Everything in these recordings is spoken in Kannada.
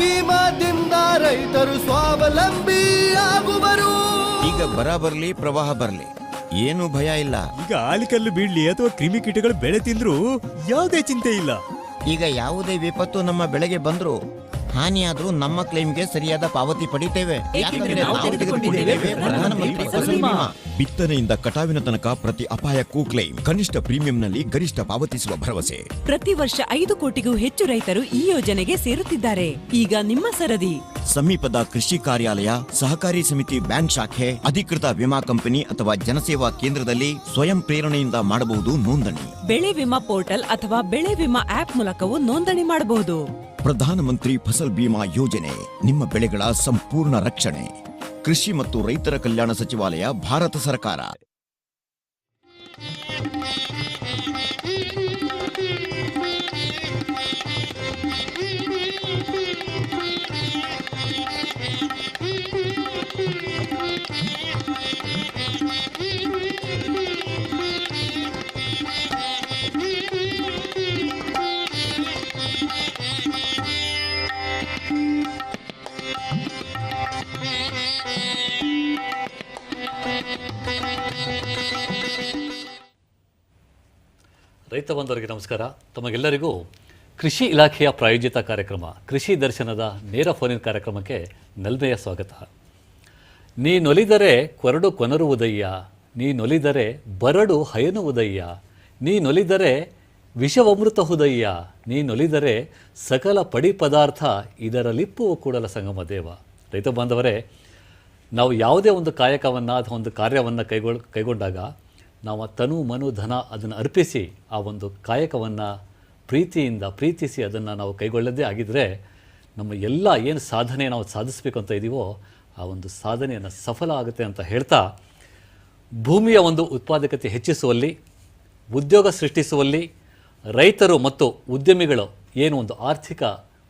ಬಿಮಾದಿಂದ ರೈತರು ಸ್ವಾವಲಂಬಿ ಆಗುವರು. ಈಗ ಬರ ಬರಲಿ ಪ್ರವಾಹ ಬರಲಿ. ಏನು ಭಯ ಇಲ್ಲ. ಈಗ ಆಲಿಕಲ್ಲು ಬೀಳ್ಲಿ ಅಥವಾ ಕ್ರಿಮಿಕೀಟಗಳು ಬೆಳೆ ತಿಂದ್ರು ಯಾವುದೇ ಚಿಂತೆ ಇಲ್ಲ. ಈಗ ಯಾವುದೇ ವಿಪತ್ತು ನಮ್ಮ ಬೆಳೆಗೆ ಬಂದ್ರು ಹಾನಿಯಾದ್ರೂ ನಮ್ಮ ಕ್ಲೈಮ್ಗೆ ಸರಿಯಾದ ಪಾವತಿ ಪಡಿತೇವೆ. ಯಾಕಂದ್ರೆ ನಾವು ತೆಗೆದುಕೊಂಡಿದ್ದೇವೆ ಪ್ರಧಾನಮಂತ್ರಿ ಫಸಲ್ ಬಿಮಾ. ಬಿತ್ತನೆಯಿಂದ ಕಟಾವಿನ ತನಕ ಪ್ರತಿ ಅಪಾಯಕ್ಕೂ ಕ್ಲೈಮ್ ಕನಿಷ್ಠ ಪ್ರೀಮಿಯಂನಲ್ಲಿ ಗರಿಷ್ಠ ಪಾವತಿಸುವ ಭರವಸೆ. ಪ್ರತಿ ವರ್ಷ ಐದು ಕೋಟಿಗೂ ಹೆಚ್ಚು ರೈತರು ಈ ಯೋಜನೆಗೆ ಸೇರುತ್ತಿದ್ದಾರೆ. ಈಗ ನಿಮ್ಮ ಸರದಿ. ಸಮೀಪದ ಕೃಷಿ ಕಾರ್ಯಾಲಯ ಸಹಕಾರಿ ಸಮಿತಿ ಬ್ಯಾಂಕ್ ಶಾಖೆ ಅಧಿಕೃತ ವಿಮಾ ಕಂಪನಿ ಅಥವಾ ಜನಸೇವಾ ಕೇಂದ್ರದಲ್ಲಿ ಸ್ವಯಂ ಪ್ರೇರಣೆಯಿಂದ ಮಾಡಬಹುದು ನೋಂದಣಿ. ಬೆಳೆ ವಿಮಾ ಪೋರ್ಟಲ್ ಅಥವಾ ಬೆಳೆ ವಿಮಾ ಆಪ್ ಮೂಲಕವೂ ನೋಂದಣಿ ಮಾಡಬಹುದು. ಪ್ರಧಾನಮಂತ್ರಿ ಫಸಲ್ ಬಿಮಾ ಯೋಜನೆ, ನಿಮ್ಮ ಬೆಳೆಗಳ ಸಂಪೂರ್ಣ ರಕ್ಷಣೆ. ಕೃಷಿ ಮತ್ತು ರೈತರ ಕಲ್ಯಾಣ ಸಚಿವಾಲಯ, ಭಾರತ ಸರ್ಕಾರ. ರೈತ ಬಂಧುವರಿಗೆ ನಮಸ್ಕಾರ. ತಮಗೆಲ್ಲರಿಗೂ ಕೃಷಿ ಇಲಾಖೆಯ ಪ್ರಾಯೋಜಿತ ಕಾರ್ಯಕ್ರಮ, ಕೃಷಿ ದರ್ಶನದ ನೇರ ಫೋನಿನ ಕಾರ್ಯಕ್ರಮಕ್ಕೆ ನಲ್ಮೆಯ ಸ್ವಾಗತ. ನೀನೊಲಿದರೆ ಕೊರಡು ಕೊನರುವುದಯ್ಯ ನೀನೊಲಿದರೆ ಬರಡು ಹಯನುವುದಯ್ಯ ನೀನೊಲಿದರೆ ವಿಷವಮೃತ ಹುದಯ್ಯ ನೀನೊಲಿದರೆ ಸಕಲ ಪಡಿ ಪದಾರ್ಥ ಇದರಲಿಪ್ಪುವ ಕೂಡಲ ಸಂಗಮ ದೇವ. ರೈತ ಬಾಂಧವರೇ, ನಾವು ಯಾವುದೇ ಒಂದು ಕಾಯಕವನ್ನು ಅಥವಾ ಒಂದು ಕಾರ್ಯವನ್ನು ಕೈಗೊಳ್, ಕೈಗೊಂಡಾಗ ನಾವು ತನು ಮನು ಧನ ಅದನ್ನು ಅರ್ಪಿಸಿ ಆ ಒಂದು ಕಾಯಕವನ್ನು ಪ್ರೀತಿಯಿಂದ ಪ್ರೀತಿಸಿ ಅದನ್ನು ನಾವು ಕೈಗೊಳ್ಳದೇ ಆಗಿದ್ದರೆ ನಮ್ಮ ಎಲ್ಲ ಏನು ಸಾಧನೆ ನಾವು ಸಾಧಿಸಬೇಕು ಅಂತ ಇದ್ದೀವೋ ಆ ಒಂದು ಸಾಧನೆಯನ್ನು ಸಫಲ ಆಗುತ್ತೆ ಅಂತ ಹೇಳ್ತಾ ಭೂಮಿಯ ಒಂದು ಉತ್ಪಾದಕತೆ ಹೆಚ್ಚಿಸುವಲ್ಲಿ, ಉದ್ಯೋಗ ಸೃಷ್ಟಿಸುವಲ್ಲಿ, ರೈತರು ಮತ್ತು ಉದ್ಯಮಿಗಳು ಏನು ಒಂದು ಆರ್ಥಿಕ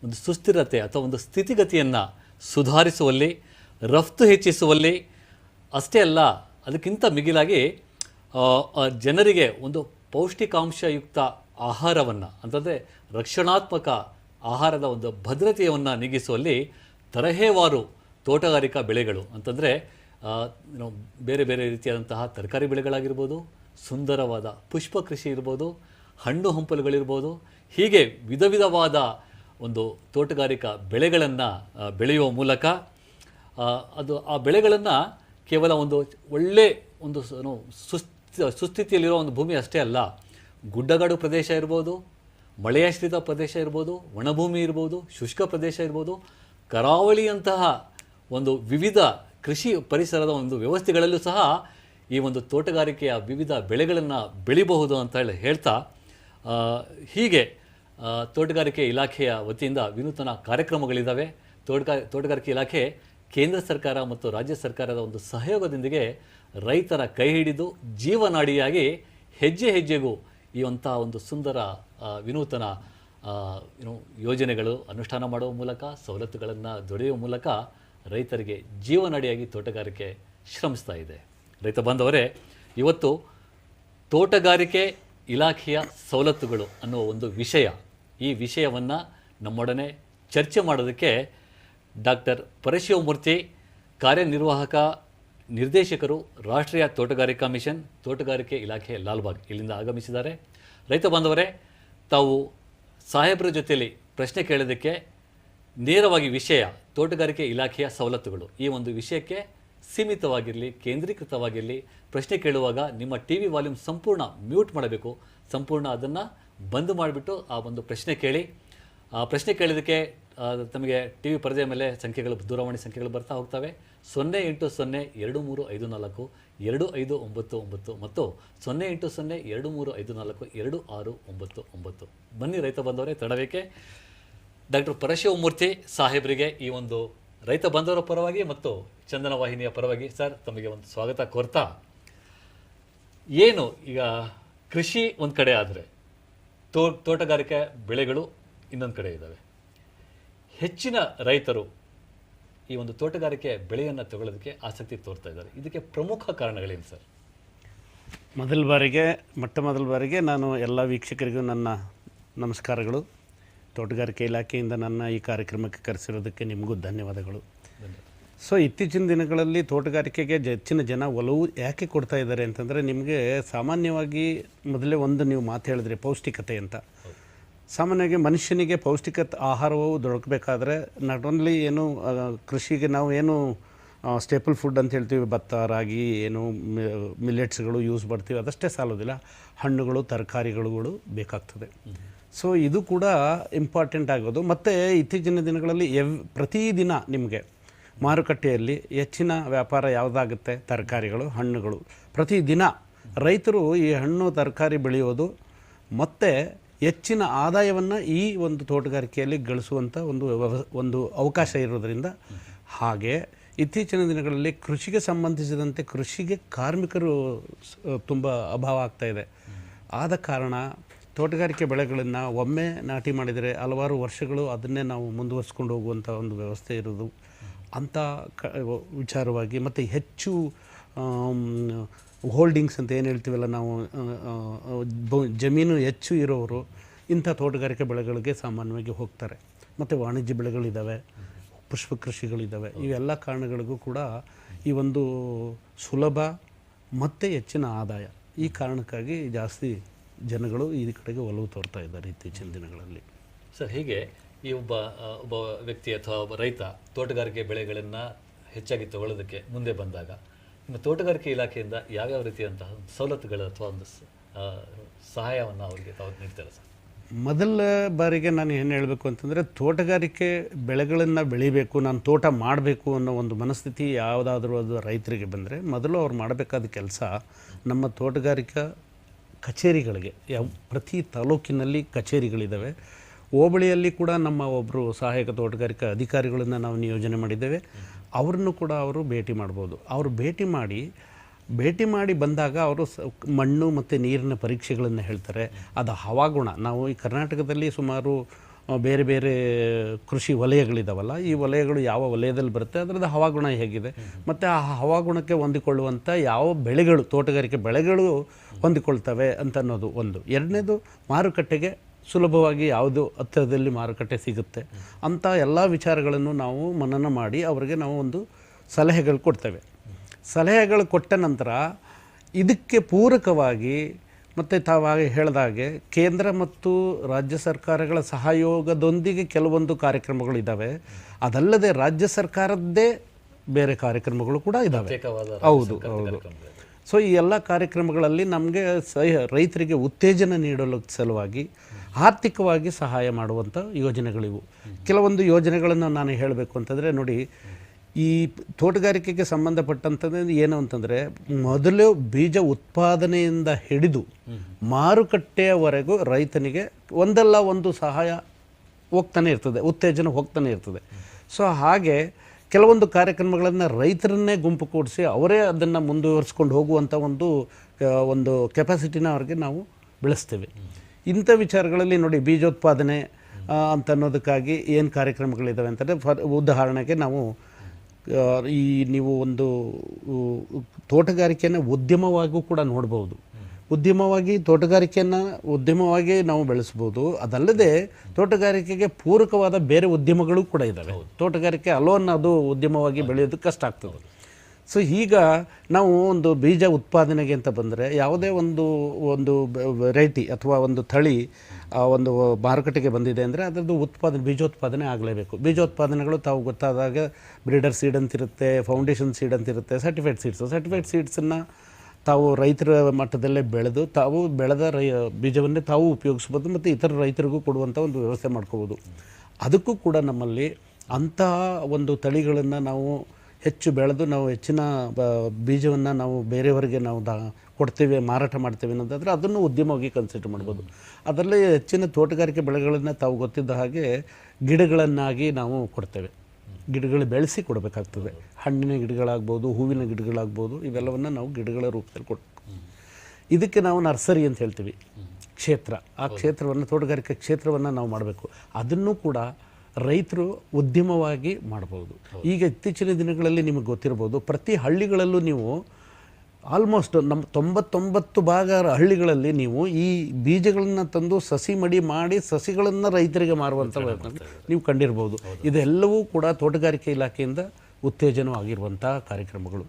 ಒಂದು ಸುಸ್ಥಿರತೆ ಅಥವಾ ಒಂದು ಸ್ಥಿತಿಗತಿಯನ್ನು ಸುಧಾರಿಸುವಲ್ಲಿ, ರಫ್ತು ಹೆಚ್ಚಿಸುವಲ್ಲಿ, ಅಷ್ಟೇ ಅಲ್ಲ, ಅದಕ್ಕಿಂತ ಮಿಗಿಲಾಗಿ ಜನರಿಗೆ ಒಂದು ಪೌಷ್ಟಿಕಾಂಶಯುಕ್ತ ಆಹಾರವನ್ನು, ಅಂತಂದರೆ ರಕ್ಷಣಾತ್ಮಕ ಆಹಾರದ ಒಂದು ಭದ್ರತೆಯನ್ನು ನೀಗಿಸುವಲ್ಲಿ ತರಹೇವಾರು ತೋಟಗಾರಿಕಾ ಬೆಳೆಗಳು, ಅಂತಂದರೆ ಬೇರೆ ಬೇರೆ ರೀತಿಯಾದಂತಹ ತರಕಾರಿ ಬೆಳೆಗಳಾಗಿರ್ಬೋದು, ಸುಂದರವಾದ ಪುಷ್ಪ ಕೃಷಿ ಇರ್ಬೋದು, ಹಣ್ಣು ಹಂಪಲುಗಳಿರ್ಬೋದು, ಹೀಗೆ ವಿಧ ವಿಧವಾದ ಒಂದು ತೋಟಗಾರಿಕಾ ಬೆಳೆಗಳನ್ನು ಬೆಳೆಯುವ ಮೂಲಕ ಅದು ಆ ಬೆಳೆಗಳನ್ನು ಕೇವಲ ಒಂದು ಒಳ್ಳೆ ಒಂದು ಸುಸ್ ಸುಸ್ಥಿತಿಯಲ್ಲಿರೋ ಒಂದು ಭೂಮಿ ಅಷ್ಟೇ ಅಲ್ಲ, ಗುಡ್ಡಗಾಡು ಪ್ರದೇಶ ಇರ್ಬೋದು, ಮಳೆಯಾಶ್ರಿತ ಪ್ರದೇಶ ಇರ್ಬೋದು ಒಣಭೂಮಿ ಇರ್ಬೋದು, ಶುಷ್ಕ ಪ್ರದೇಶ ಇರ್ಬೋದು, ಕರಾವಳಿಯಂತಹ ಒಂದು ವಿವಿಧ ಕೃಷಿ ಪರಿಸರದ ಒಂದು ವ್ಯವಸ್ಥೆಗಳಲ್ಲೂ ಸಹ ಈ ಒಂದು ತೋಟಗಾರಿಕೆಯ ವಿವಿಧ ಬೆಳೆಗಳನ್ನು ಬೆಳಿಬಹುದು ಅಂತ ಹೇಳಿ ಹೇಳ್ತಾ ಹೀಗೆ ತೋಟಗಾರಿಕೆ ಇಲಾಖೆಯ ವತಿಯಿಂದ ವಿನೂತನ ಕಾರ್ಯಕ್ರಮಗಳಿದ್ದಾವೆ ತೋಟಗಾರಿಕೆ ತೋಟಗಾರಿಕೆ ಇಲಾಖೆ ಕೇಂದ್ರ ಸರ್ಕಾರ ಮತ್ತು ರಾಜ್ಯ ಸರ್ಕಾರದ ಒಂದು ಸಹಯೋಗದೊಂದಿಗೆ ರೈತರ ಕೈ ಹಿಡಿದು ಜೀವನಾಡಿಯಾಗಿ ಹೆಜ್ಜೆ ಹೆಜ್ಜೆಗೂ ಈ ಅಂತಹ ಒಂದು ಸುಂದರ ವಿನೂತನ ಏನು ಯೋಜನೆಗಳು ಅನುಷ್ಠಾನ ಮಾಡುವ ಮೂಲಕ, ಸವಲತ್ತುಗಳನ್ನು ದೊರೆಯುವ ಮೂಲಕ ರೈತರಿಗೆ ಜೀವನಾಡಿಯಾಗಿ ತೋಟಗಾರಿಕೆ ಶ್ರಮಿಸ್ತಾ ಇದೆ. ರೈತ ಬಾಂಧವರೇ, ಇವತ್ತು ತೋಟಗಾರಿಕೆ ಇಲಾಖೆಯ ಸವಲತ್ತುಗಳು ಅನ್ನುವ ಒಂದು ವಿಷಯ, ಈ ವಿಷಯವನ್ನು ನಮ್ಮೊಡನೆ ಚರ್ಚೆ ಮಾಡೋದಕ್ಕೆ ಡಾಕ್ಟರ್ ಪರಶಿವಮೂರ್ತಿ, ಕಾರ್ಯನಿರ್ವಾಹಕ ನಿರ್ದೇಶಕರು ರಾಷ್ಟ್ರೀಯ ತೋಟಗಾರಿಕಾ ಮಿಷನ್ ತೋಟಗಾರಿಕೆ ಇಲಾಖೆ ಲಾಲ್ಬಾಗ್ ಇಲ್ಲಿಂದ ಆಗಮಿಸಿದ್ದಾರೆ. ರೈತ ಬಾಂಧವರೇ ತಾವು ಸಾಹೇಬರ ಜೊತೆಯಲ್ಲಿ ಪ್ರಶ್ನೆ ಕೇಳೋದಕ್ಕೆ ನೇರವಾಗಿ ವಿಷಯ ತೋಟಗಾರಿಕೆ ಇಲಾಖೆಯ ಸವಲತ್ತುಗಳು. ಈ ಒಂದು ವಿಷಯಕ್ಕೆ ಸೀಮಿತವಾಗಿರಲಿ ಕೇಂದ್ರೀಕೃತವಾಗಿರಲಿ ಪ್ರಶ್ನೆ ಕೇಳುವಾಗ ನಿಮ್ಮ ಟಿ ವಿ ವಾಲ್ಯೂಮ್ ಸಂಪೂರ್ಣ ಮ್ಯೂಟ್ ಮಾಡಬೇಕು. ಸಂಪೂರ್ಣ ಅದನ್ನು ಬಂದ್ ಮಾಡಿಬಿಟ್ಟು ಆ ಒಂದು ಪ್ರಶ್ನೆ ಕೇಳಿ. ಆ ಪ್ರಶ್ನೆ ಕೇಳಿದ್ದಕ್ಕೆ ಆ, ತಮಗೆ ಟಿ ವಿ ಪರದೆಯ ಮೇಲೆ ಸಂಖ್ಯೆಗಳು ದೂರವಾಣಿ ಸಂಖ್ಯೆಗಳು ಬರ್ತಾ ಹೋಗ್ತವೆ. ಸೊನ್ನೆ ಎಂಟು ಸೊನ್ನೆ ಎರಡು ಮೂರು ಐದು ನಾಲ್ಕು, ಎರಡು ಐದು ಒಂಬತ್ತು ಒಂಬತ್ತು ಮತ್ತು ಸೊನ್ನೆ ಎಂಟು ಸೊನ್ನೆ ಎರಡು ಮೂರು ಐದು ನಾಲ್ಕು, ಎರಡು ಆರು ಒಂಬತ್ತು ಒಂಬತ್ತು. ಬನ್ನಿ ರೈತ ಬಂದವರೇ ತಡಬೇಕೆ ಡಾಕ್ಟರ್ ಪರಶಿವಮೂರ್ತಿ ಸಾಹೇಬರಿಗೆ ಈ ಒಂದು ರೈತ ಬಂಧವರ ಪರವಾಗಿ ಮತ್ತು ಚಂದನ ವಾಹಿನಿಯ ಪರವಾಗಿ ಸರ್, ತಮಗೆ ಒಂದು ಸ್ವಾಗತ ಕೋರ್ತಾ. ಏನು ಈಗ ಕೃಷಿ ಒಂದು ಕಡೆ ಆದರೆ, ತೋ, ತೋಟಗಾರಿಕೆ ಬೆಳೆಗಳು ಇನ್ನೊಂದು ಕಡೆ ಇದ್ದಾವೆ ಹೆಚ್ಚಿನ ರೈತರು ಈ ಒಂದು ತೋಟಗಾರಿಕೆ ಬೆಳೆಯನ್ನು ತಗೊಳ್ಳೋದಕ್ಕೆ ಆಸಕ್ತಿ ತೋರ್ತಾ ಇದ್ದಾರೆ. ಇದಕ್ಕೆ ಪ್ರಮುಖ ಕಾರಣಗಳೇನು ಸರ್? ಮೊದಲ ಬಾರಿಗೆ ಮೊಟ್ಟ ಮೊದಲ ಬಾರಿಗೆ ನಾನು ಎಲ್ಲ ವೀಕ್ಷಕರಿಗೂ ನನ್ನ ನಮಸ್ಕಾರಗಳು. ತೋಟಗಾರಿಕೆ ಇಲಾಖೆಯಿಂದ ನನ್ನ ಈ ಕಾರ್ಯಕ್ರಮಕ್ಕೆ ಕರೆಸಿರೋದಕ್ಕೆ ನಿಮಗೂ ಧನ್ಯವಾದಗಳು. ಸೊ ಇತ್ತೀಚಿನ ದಿನಗಳಲ್ಲಿ ತೋಟಗಾರಿಕೆಗೆ ಹೆಚ್ಚಿನ ಜನ ಒಲವು ಯಾಕೆ ಕೊಡ್ತಾ ಇದ್ದಾರೆ ಅಂತಂದರೆ ನಿಮಗೆ ಸಾಮಾನ್ಯವಾಗಿ ಮೊದಲೇ ಒಂದು ನೀವು ಮಾತು ಹೇಳಿದ್ರಿ ಪೌಷ್ಟಿಕತೆ ಅಂತ. ಸಾಮಾನ್ಯವಾಗಿ ಮನುಷ್ಯನಿಗೆ ಪೌಷ್ಟಿಕ ಆಹಾರವು ದೊರಕಬೇಕಾದ್ರೆ ನಾಟ್ ಓನ್ಲಿ ಏನು ಕೃಷಿಗೆ ನಾವು ಏನು ಸ್ಟೇಪಲ್ ಫುಡ್ ಅಂತ ಹೇಳ್ತೀವಿ, ಭತ್ತ, ರಾಗಿ, ಏನು ಮಿಲೆಟ್ಸ್ಗಳು ಯೂಸ್ ಮಾಡ್ತೀವಿ, ಅದಷ್ಟೇ ಸಾಲೋದಿಲ್ಲ. ಹಣ್ಣುಗಳು ತರಕಾರಿಗಳು ಬೇಕಾಗ್ತದೆ. ಸೊ ಇದು ಕೂಡ ಇಂಪಾರ್ಟೆಂಟ್ ಆಗೋದು. ಮತ್ತು ಇತ್ತೀಚಿನ ದಿನಗಳಲ್ಲಿ ಎವ್, ಪ್ರತಿದಿನ ನಿಮಗೆ ಮಾರುಕಟ್ಟೆಯಲ್ಲಿ ಹೆಚ್ಚಿನ ವ್ಯಾಪಾರ ಯಾವುದಾಗುತ್ತೆ? ತರಕಾರಿಗಳು, ಹಣ್ಣುಗಳು. ಪ್ರತಿದಿನ ರೈತರು ಈ ಹಣ್ಣು, ತರಕಾರಿ ಬೆಳೆಯೋದು ಮತ್ತು ಹೆಚ್ಚಿನ ಆದಾಯವನ್ನು ಈ ಒಂದು ತೋಟಗಾರಿಕೆಯಲ್ಲಿ ಗಳಿಸುವಂಥ ಒಂದು ಒಂದು ಅವಕಾಶ ಇರೋದರಿಂದ ಹಾಗೆ ಇತ್ತೀಚಿನ ದಿನಗಳಲ್ಲಿ ಕೃಷಿಗೆ ಸಂಬಂಧಿಸಿದಂತೆ ಕೃಷಿಗೆ ಕಾರ್ಮಿಕರು ತುಂಬ ಅಭಾವ ಆಗ್ತಾ ಇದೆ. ಆದ ಕಾರಣ ತೋಟಗಾರಿಕೆ ಬೆಳೆಗಳನ್ನು ಒಮ್ಮೆ ನಾಟಿ ಮಾಡಿದರೆ ಹಲವಾರು ವರ್ಷಗಳು ಅದನ್ನೇ ನಾವು ಮುಂದುವರಿಸ್ಕೊಂಡು ಹೋಗುವಂಥ ಒಂದು ವ್ಯವಸ್ಥೆ ಇರೋದು. ಅಂಥ ಕ, ವಿಚಾರವಾಗಿ ಮತ್ತು ಹೆಚ್ಚು ಹೋಲ್ಡಿಂಗ್ಸ್ ಅಂತ ಏನು ಹೇಳ್ತೀವಲ್ಲ ನಾವು ಜಮೀನು ಹೆಚ್ಚು ಇರೋರು ಇಂಥ ತೋಟಗಾರಿಕೆ ಬೆಳೆಗಳಿಗೆ ಸಾಮಾನ್ಯವಾಗಿ ಹೋಗ್ತಾರೆ. ಮತ್ತು ವಾಣಿಜ್ಯ ಬೆಳೆಗಳಿದ್ದಾವೆ ಪುಷ್ಪ ಕೃಷಿಗಳಿದ್ದಾವೆ ಇವೆಲ್ಲ ಕಾರಣಗಳಿಗೂ ಕೂಡ ಈ ಒಂದು ಸುಲಭ ಮತ್ತು ಹೆಚ್ಚಿನ ಆದಾಯ. ಈ ಕಾರಣಕ್ಕಾಗಿ ಜಾಸ್ತಿ ಜನಗಳು ಈ ಕಡೆಗೆ ಒಲವು ತೋರ್ತಾ ಇದ್ದಾರೆ ಇತ್ತೀಚಿನ ದಿನಗಳಲ್ಲಿ. ಸರ್, ಹೀಗೆ ಈ ಒಬ್ಬ ಒಬ್ಬ ವ್ಯಕ್ತಿ ಅಥವಾ ಒಬ್ಬ ರೈತ ತೋಟಗಾರಿಕೆ ಬೆಳೆಗಳನ್ನು ಹೆಚ್ಚಾಗಿ ತಗೊಳ್ಳೋದಕ್ಕೆ ಮುಂದೆ ಬಂದಾಗ ನಿಮ್ಮ ತೋಟಗಾರಿಕೆ ಇಲಾಖೆಯಿಂದ ಯಾವ್ಯಾವ ರೀತಿಯಂತಹ ಸವಲತ್ತುಗಳು ಅಥವಾ ಒಂದು ಸಹಾಯವನ್ನು ಅವರಿಗೆ ತಾವು ನೀಡ್ತಾರೆ ಸರ್? ಮೊದಲ ಬಾರಿಗೆ ನಾನು ಏನು ಹೇಳಬೇಕು ಅಂತಂದರೆ ತೋಟಗಾರಿಕೆ ಬೆಳೆಗಳನ್ನು ಬೆಳಿಬೇಕು, ನಾನು ತೋಟ ಮಾಡಬೇಕು ಅನ್ನೋ ಒಂದು ಮನಸ್ಥಿತಿ ಯಾವುದಾದ್ರೂ ಅದು ರೈತರಿಗೆ ಬಂದರೆ ಮೊದಲು ಅವ್ರು ಮಾಡಬೇಕಾದ ಕೆಲಸ ನಮ್ಮ ತೋಟಗಾರಿಕಾ ಕಚೇರಿಗಳಿಗೆ, ಯಾವ ಪ್ರತಿ ತಾಲೂಕಿನಲ್ಲಿ ಕಚೇರಿಗಳಿದ್ದಾವೆ ಹೋಬಳಿಯಲ್ಲಿ ಕೂಡ ನಮ್ಮ ಒಬ್ಬರು ಸಹಾಯಕ ತೋಟಗಾರಿಕಾ ಅಧಿಕಾರಿಗಳನ್ನು ನಾವು ನಿಯೋಜನೆ ಮಾಡಿದ್ದೇವೆ. ಅವ್ರನ್ನು ಕೂಡ ಅವರು ಭೇಟಿ ಮಾಡ್ಬೋದು. ಅವರು ಭೇಟಿ ಮಾಡಿ ಭೇಟಿ ಮಾಡಿ ಬಂದಾಗ ಅವರು ಸ, ಮಣ್ಣು ಮತ್ತು ನೀರಿನ ಪರೀಕ್ಷೆಗಳನ್ನು ಹೇಳ್ತಾರೆ. ಅದು ಹವಾಗುಣ. ನಾವು ಈ ಕರ್ನಾಟಕದಲ್ಲಿ ಸುಮಾರು ಬೇರೆ ಬೇರೆ ಕೃಷಿ ವಲಯಗಳಿದಾವಲ್ಲ, ಈ ವಲಯಗಳು ಯಾವ ವಲಯದಲ್ಲಿ ಬರುತ್ತೆ, ಅದರದ್ದು ಹವಾಗುಣ ಹೇಗಿದೆ. ಮತ್ತು ಆ ಹವಾಗುಣಕ್ಕೆ ಹೊಂದಿಕೊಳ್ಳುವಂಥ ಯಾವ ಬೆಳೆಗಳು, ತೋಟಗಾರಿಕೆ ಬೆಳೆಗಳು ಹೊಂದಿಕೊಳ್ತವೆ ಅಂತ ಅನ್ನೋದು ಒಂದು. ಎರಡನೇದು ಮಾರುಕಟ್ಟೆಗೆ ಸುಲಭವಾಗಿ ಯಾವುದು ಹತ್ತಿರದಲ್ಲಿ ಮಾರುಕಟ್ಟೆ ಸಿಗುತ್ತೆ ಅಂಥ ಎಲ್ಲ ವಿಚಾರಗಳನ್ನು ನಾವು ಮನನ ಮಾಡಿ ಅವರಿಗೆ ನಾವು ಒಂದು ಸಲಹೆಗಳು ಕೊಡ್ತೇವೆ. ಸಲಹೆಗಳು ಕೊಟ್ಟ ನಂತರ ಇದಕ್ಕೆ ಪೂರಕವಾಗಿ ಮತ್ತು ತಾವಾಗಿ ಹೇಳಿದಾಗೆ ಕೇಂದ್ರ ಮತ್ತು ರಾಜ್ಯ ಸರ್ಕಾರಗಳ ಸಹಯೋಗದೊಂದಿಗೆ ಕೆಲವೊಂದು ಕಾರ್ಯಕ್ರಮಗಳಿದ್ದಾವೆ ಅದಲ್ಲದೆ ರಾಜ್ಯ ಸರ್ಕಾರದ್ದೇ ಬೇರೆ ಕಾರ್ಯಕ್ರಮಗಳು ಕೂಡ ಇದ್ದಾವೆ. ಹೌದು ಹೌದು. ಸೊ ಈ ಎಲ್ಲ ಕಾರ್ಯಕ್ರಮಗಳಲ್ಲಿ ನಮಗೆ ಸಹ ರೈತರಿಗೆ ಉತ್ತೇಜನ ನೀಡಲು ಸಲುವಾಗಿ ಆರ್ಥಿಕವಾಗಿ ಸಹಾಯ ಮಾಡುವಂಥ ಯೋಜನೆಗಳಿವು. ಕೆಲವೊಂದು ಯೋಜನೆಗಳನ್ನು ನಾನು ಹೇಳಬೇಕು ಅಂತಂದರೆ ನೋಡಿ, ಈ ತೋಟಗಾರಿಕೆಗೆ ಸಂಬಂಧಪಟ್ಟಂಥದ್ದು ಏನು ಅಂತಂದರೆ, ಮೊದಲು ಬೀಜ ಉತ್ಪಾದನೆಯಿಂದ ಹಿಡಿದು ಮಾರುಕಟ್ಟೆಯವರೆಗೂ ರೈತನಿಗೆ ಒಂದಲ್ಲ ಒಂದು ಸಹಾಯ ಹೋಗ್ತಾನೆ ಇರ್ತದೆ, ಉತ್ತೇಜನ ಹೋಗ್ತಾನೆ ಇರ್ತದೆ. ಸೊ ಹಾಗೆ ಕೆಲವೊಂದು ಕಾರ್ಯಕ್ರಮಗಳನ್ನು ರೈತರನ್ನೇ ಗುಂಪು ಕೂಡಿಸಿ ಅವರೇ ಅದನ್ನು ಮುಂದುವರಿಸ್ಕೊಂಡು ಹೋಗುವಂಥ ಒಂದು ಒಂದು ಕೆಪಾಸಿಟಿನ ಅವ್ರಿಗೆ ನಾವು ಬೆಳೆಸ್ತೇವೆ. ಇಂಥ ವಿಚಾರಗಳಲ್ಲಿ ನೋಡಿ ಬೀಜೋತ್ಪಾದನೆ ಅಂತ ಅನ್ನೋದಕ್ಕಾಗಿ ಏನು ಕಾರ್ಯಕ್ರಮಗಳಿದ್ದಾವೆ ಅಂತಂದರೆ ಫಾರ್ ಉದಾಹರಣೆಗೆ ನಾವು ಈ ನೀವು ಒಂದು ತೋಟಗಾರಿಕೆಯನ್ನು ಉದ್ಯಮವಾಗೂ ಕೂಡ ನೋಡ್ಬೋದು. ಉದ್ಯಮವಾಗಿ ತೋಟಗಾರಿಕೆಯನ್ನು ಉದ್ಯಮವಾಗಿ ನಾವು ಬೆಳೆಸ್ಬೋದು. ಅದಲ್ಲದೆ ತೋಟಗಾರಿಕೆಗೆ ಪೂರಕವಾದ ಬೇರೆ ಉದ್ಯಮಗಳು ಕೂಡ ಇದ್ದಾವೆ ತೋಟಗಾರಿಕೆ ಅಲೋನ್ ಅದು ಉದ್ಯಮವಾಗಿ ಬೆಳೆಯೋದು ಕಷ್ಟ ಆಗ್ತದೆ. ಸೊ ಈಗ ನಾವು ಒಂದು ಬೀಜ ಉತ್ಪಾದನೆಗೆ ಅಂತ ಬಂದರೆ ಯಾವುದೇ ಒಂದು ಒಂದು ವೆರೈಟಿ ಅಥವಾ ಒಂದು ತಳಿ ಒಂದು ಮಾರುಕಟ್ಟೆಗೆ ಬಂದಿದೆ ಅಂದರೆ ಅದರದ್ದು ಉತ್ಪಾದನೆ, ಬೀಜೋತ್ಪಾದನೆ ಆಗಲೇಬೇಕು. ಬೀಜೋತ್ಪಾದನೆಗಳು ತಾವು ಗೊತ್ತಾದಾಗ ಬ್ರೀಡರ್ ಸೀಡ್ ಅಂತಿರುತ್ತೆ, ಫೌಂಡೇಶನ್ ಸೀಡ್ ಅಂತಿರುತ್ತೆ, ಸರ್ಟಿಫೈಡ್ ಸೀಡ್ಸು. ಸರ್ಟಿಫೈಡ್ ಸೀಡ್ಸನ್ನು ತಾವು ರೈತರ ಮಟ್ಟದಲ್ಲೇ ಬೆಳೆದು ತಾವು ಬೆಳೆದ ರೈ, ಬೀಜವನ್ನೇ ತಾವು ಉಪಯೋಗಿಸ್ಬೋದು ಮತ್ತು ಇತರ ರೈತರಿಗೂ ಕೊಡುವಂಥ ಒಂದು ವ್ಯವಸ್ಥೆ ಮಾಡ್ಕೋಬೋದು. ಅದಕ್ಕೂ ಕೂಡ ನಮ್ಮಲ್ಲಿ ಅಂತಹ ಒಂದು ತಳಿಗಳನ್ನು ನಾವು ಹೆಚ್ಚು ಬೆಳೆದು ನಾವು ಹೆಚ್ಚಿನ ಬೀಜವನ್ನು ನಾವು ಬೇರೆಯವರಿಗೆ ನಾವು ದಾ ಕೊಡ್ತೇವೆ ಮಾರಾಟ ಮಾಡ್ತೇವೆ ಅನ್ನೋದಾದರೆ ಅದನ್ನು ಉದ್ಯಮವಾಗಿ ಕನ್ಸಿಡರ್ ಮಾಡ್ಬೋದು. ಅದರಲ್ಲಿ ಹೆಚ್ಚಿನ ತೋಟಗಾರಿಕೆ ಬೆಳೆಗಳನ್ನು ತಾವು ಗೊತ್ತಿದ್ದ ಹಾಗೆ ಗಿಡಗಳನ್ನಾಗಿ ನಾವು ಕೊಡ್ತೇವೆ. ಗಿಡಗಳು ಬೆಳೆಸಿ ಕೊಡಬೇಕಾಗ್ತದೆ. ಹಣ್ಣಿನ ಗಿಡಗಳಾಗ್ಬೋದು ಹೂವಿನ ಗಿಡಗಳಾಗ್ಬೋದು ಇವೆಲ್ಲವನ್ನು ನಾವು ಗಿಡಗಳ ರೂಪದಲ್ಲಿ ಕೊಡಬೇಕು. ಇದಕ್ಕೆ ನಾವು ನರ್ಸರಿ ಅಂತ ಹೇಳ್ತೀವಿ. ಕ್ಷೇತ್ರ. ಆ ಕ್ಷೇತ್ರವನ್ನು ತೋಟಗಾರಿಕೆ ಕ್ಷೇತ್ರವನ್ನು ನಾವು ಮಾಡಬೇಕು. ಅದನ್ನು ಕೂಡ ರೈತರು ಉದ್ಯಮವಾಗಿ ಮಾಡ್ಬೋದು. ಈಗ ಇತ್ತೀಚಿನ ದಿನಗಳಲ್ಲಿ ನಿಮಗೆ ಗೊತ್ತಿರ್ಬೋದು ಪ್ರತಿ ಹಳ್ಳಿಗಳಲ್ಲೂ ನೀವು ಆಲ್ಮೋಸ್ಟ್ ನಮ್ಮ ತೊಂಬತ್ತೊಂಬತ್ತು ಭಾಗ ಹಳ್ಳಿಗಳಲ್ಲಿ ನೀವು ಈ ಬೀಜಗಳನ್ನು ತಂದು ಸಸಿ ಮಡಿ ಮಾಡಿ ಸಸಿಗಳನ್ನು ರೈತರಿಗೆ ಮಾರುವಂಥ ನೀವು ಕಂಡಿರ್ಬೋದು. ಇದೆಲ್ಲವೂ ಕೂಡ ತೋಟಗಾರಿಕೆ ಇಲಾಖೆಯಿಂದ ಉತ್ತೇಜನವಾಗಿರುವಂಥ ಕಾರ್ಯಕ್ರಮಗಳು.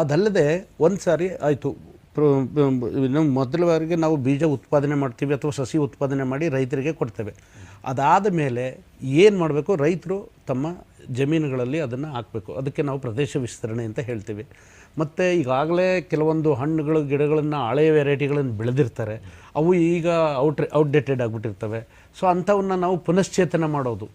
ಅದಲ್ಲದೆ ಒಂದು ಸಾರಿ ಆಯಿತು ಇನ್ನು ಮೊದಲ ಬಾರಿಗೆ ನಾವು ಬೀಜ ಉತ್ಪಾದನೆ ಮಾಡ್ತೀವಿ ಅಥವಾ ಸಸಿ ಉತ್ಪಾದನೆ ಮಾಡಿ ರೈತರಿಗೆ ಕೊಡ್ತೇವೆ. ಅದಾದ ಮೇಲೆ ಏನು ಮಾಡಬೇಕು? ರೈತರು ತಮ್ಮ ಜಮೀನುಗಳಲ್ಲಿ ಅದನ್ನು ಹಾಕಬೇಕು. ಅದಕ್ಕೆ ನಾವು ಪ್ರದೇಶ ವಿಸ್ತರಣೆ ಅಂತ ಹೇಳ್ತೀವಿ. ಮತ್ತು ಈಗಾಗಲೇ ಕೆಲವೊಂದು ಹಣ್ಣುಗಳು, ಗಿಡಗಳನ್ನು ಹಳೆಯ ವೆರೈಟಿಗಳನ್ನು ಬೆಳೆದಿರ್ತಾರೆ. ಅವು ಈಗ ಔಟ್ ಔಟ್ಡೇಟೆಡ್ ಆಗಿಬಿಟ್ಟಿರ್ತವೆ. ಸೊ ಅಂಥವನ್ನ ನಾವು ಪುನಶ್ಚೇತನ ಮಾಡೋದು.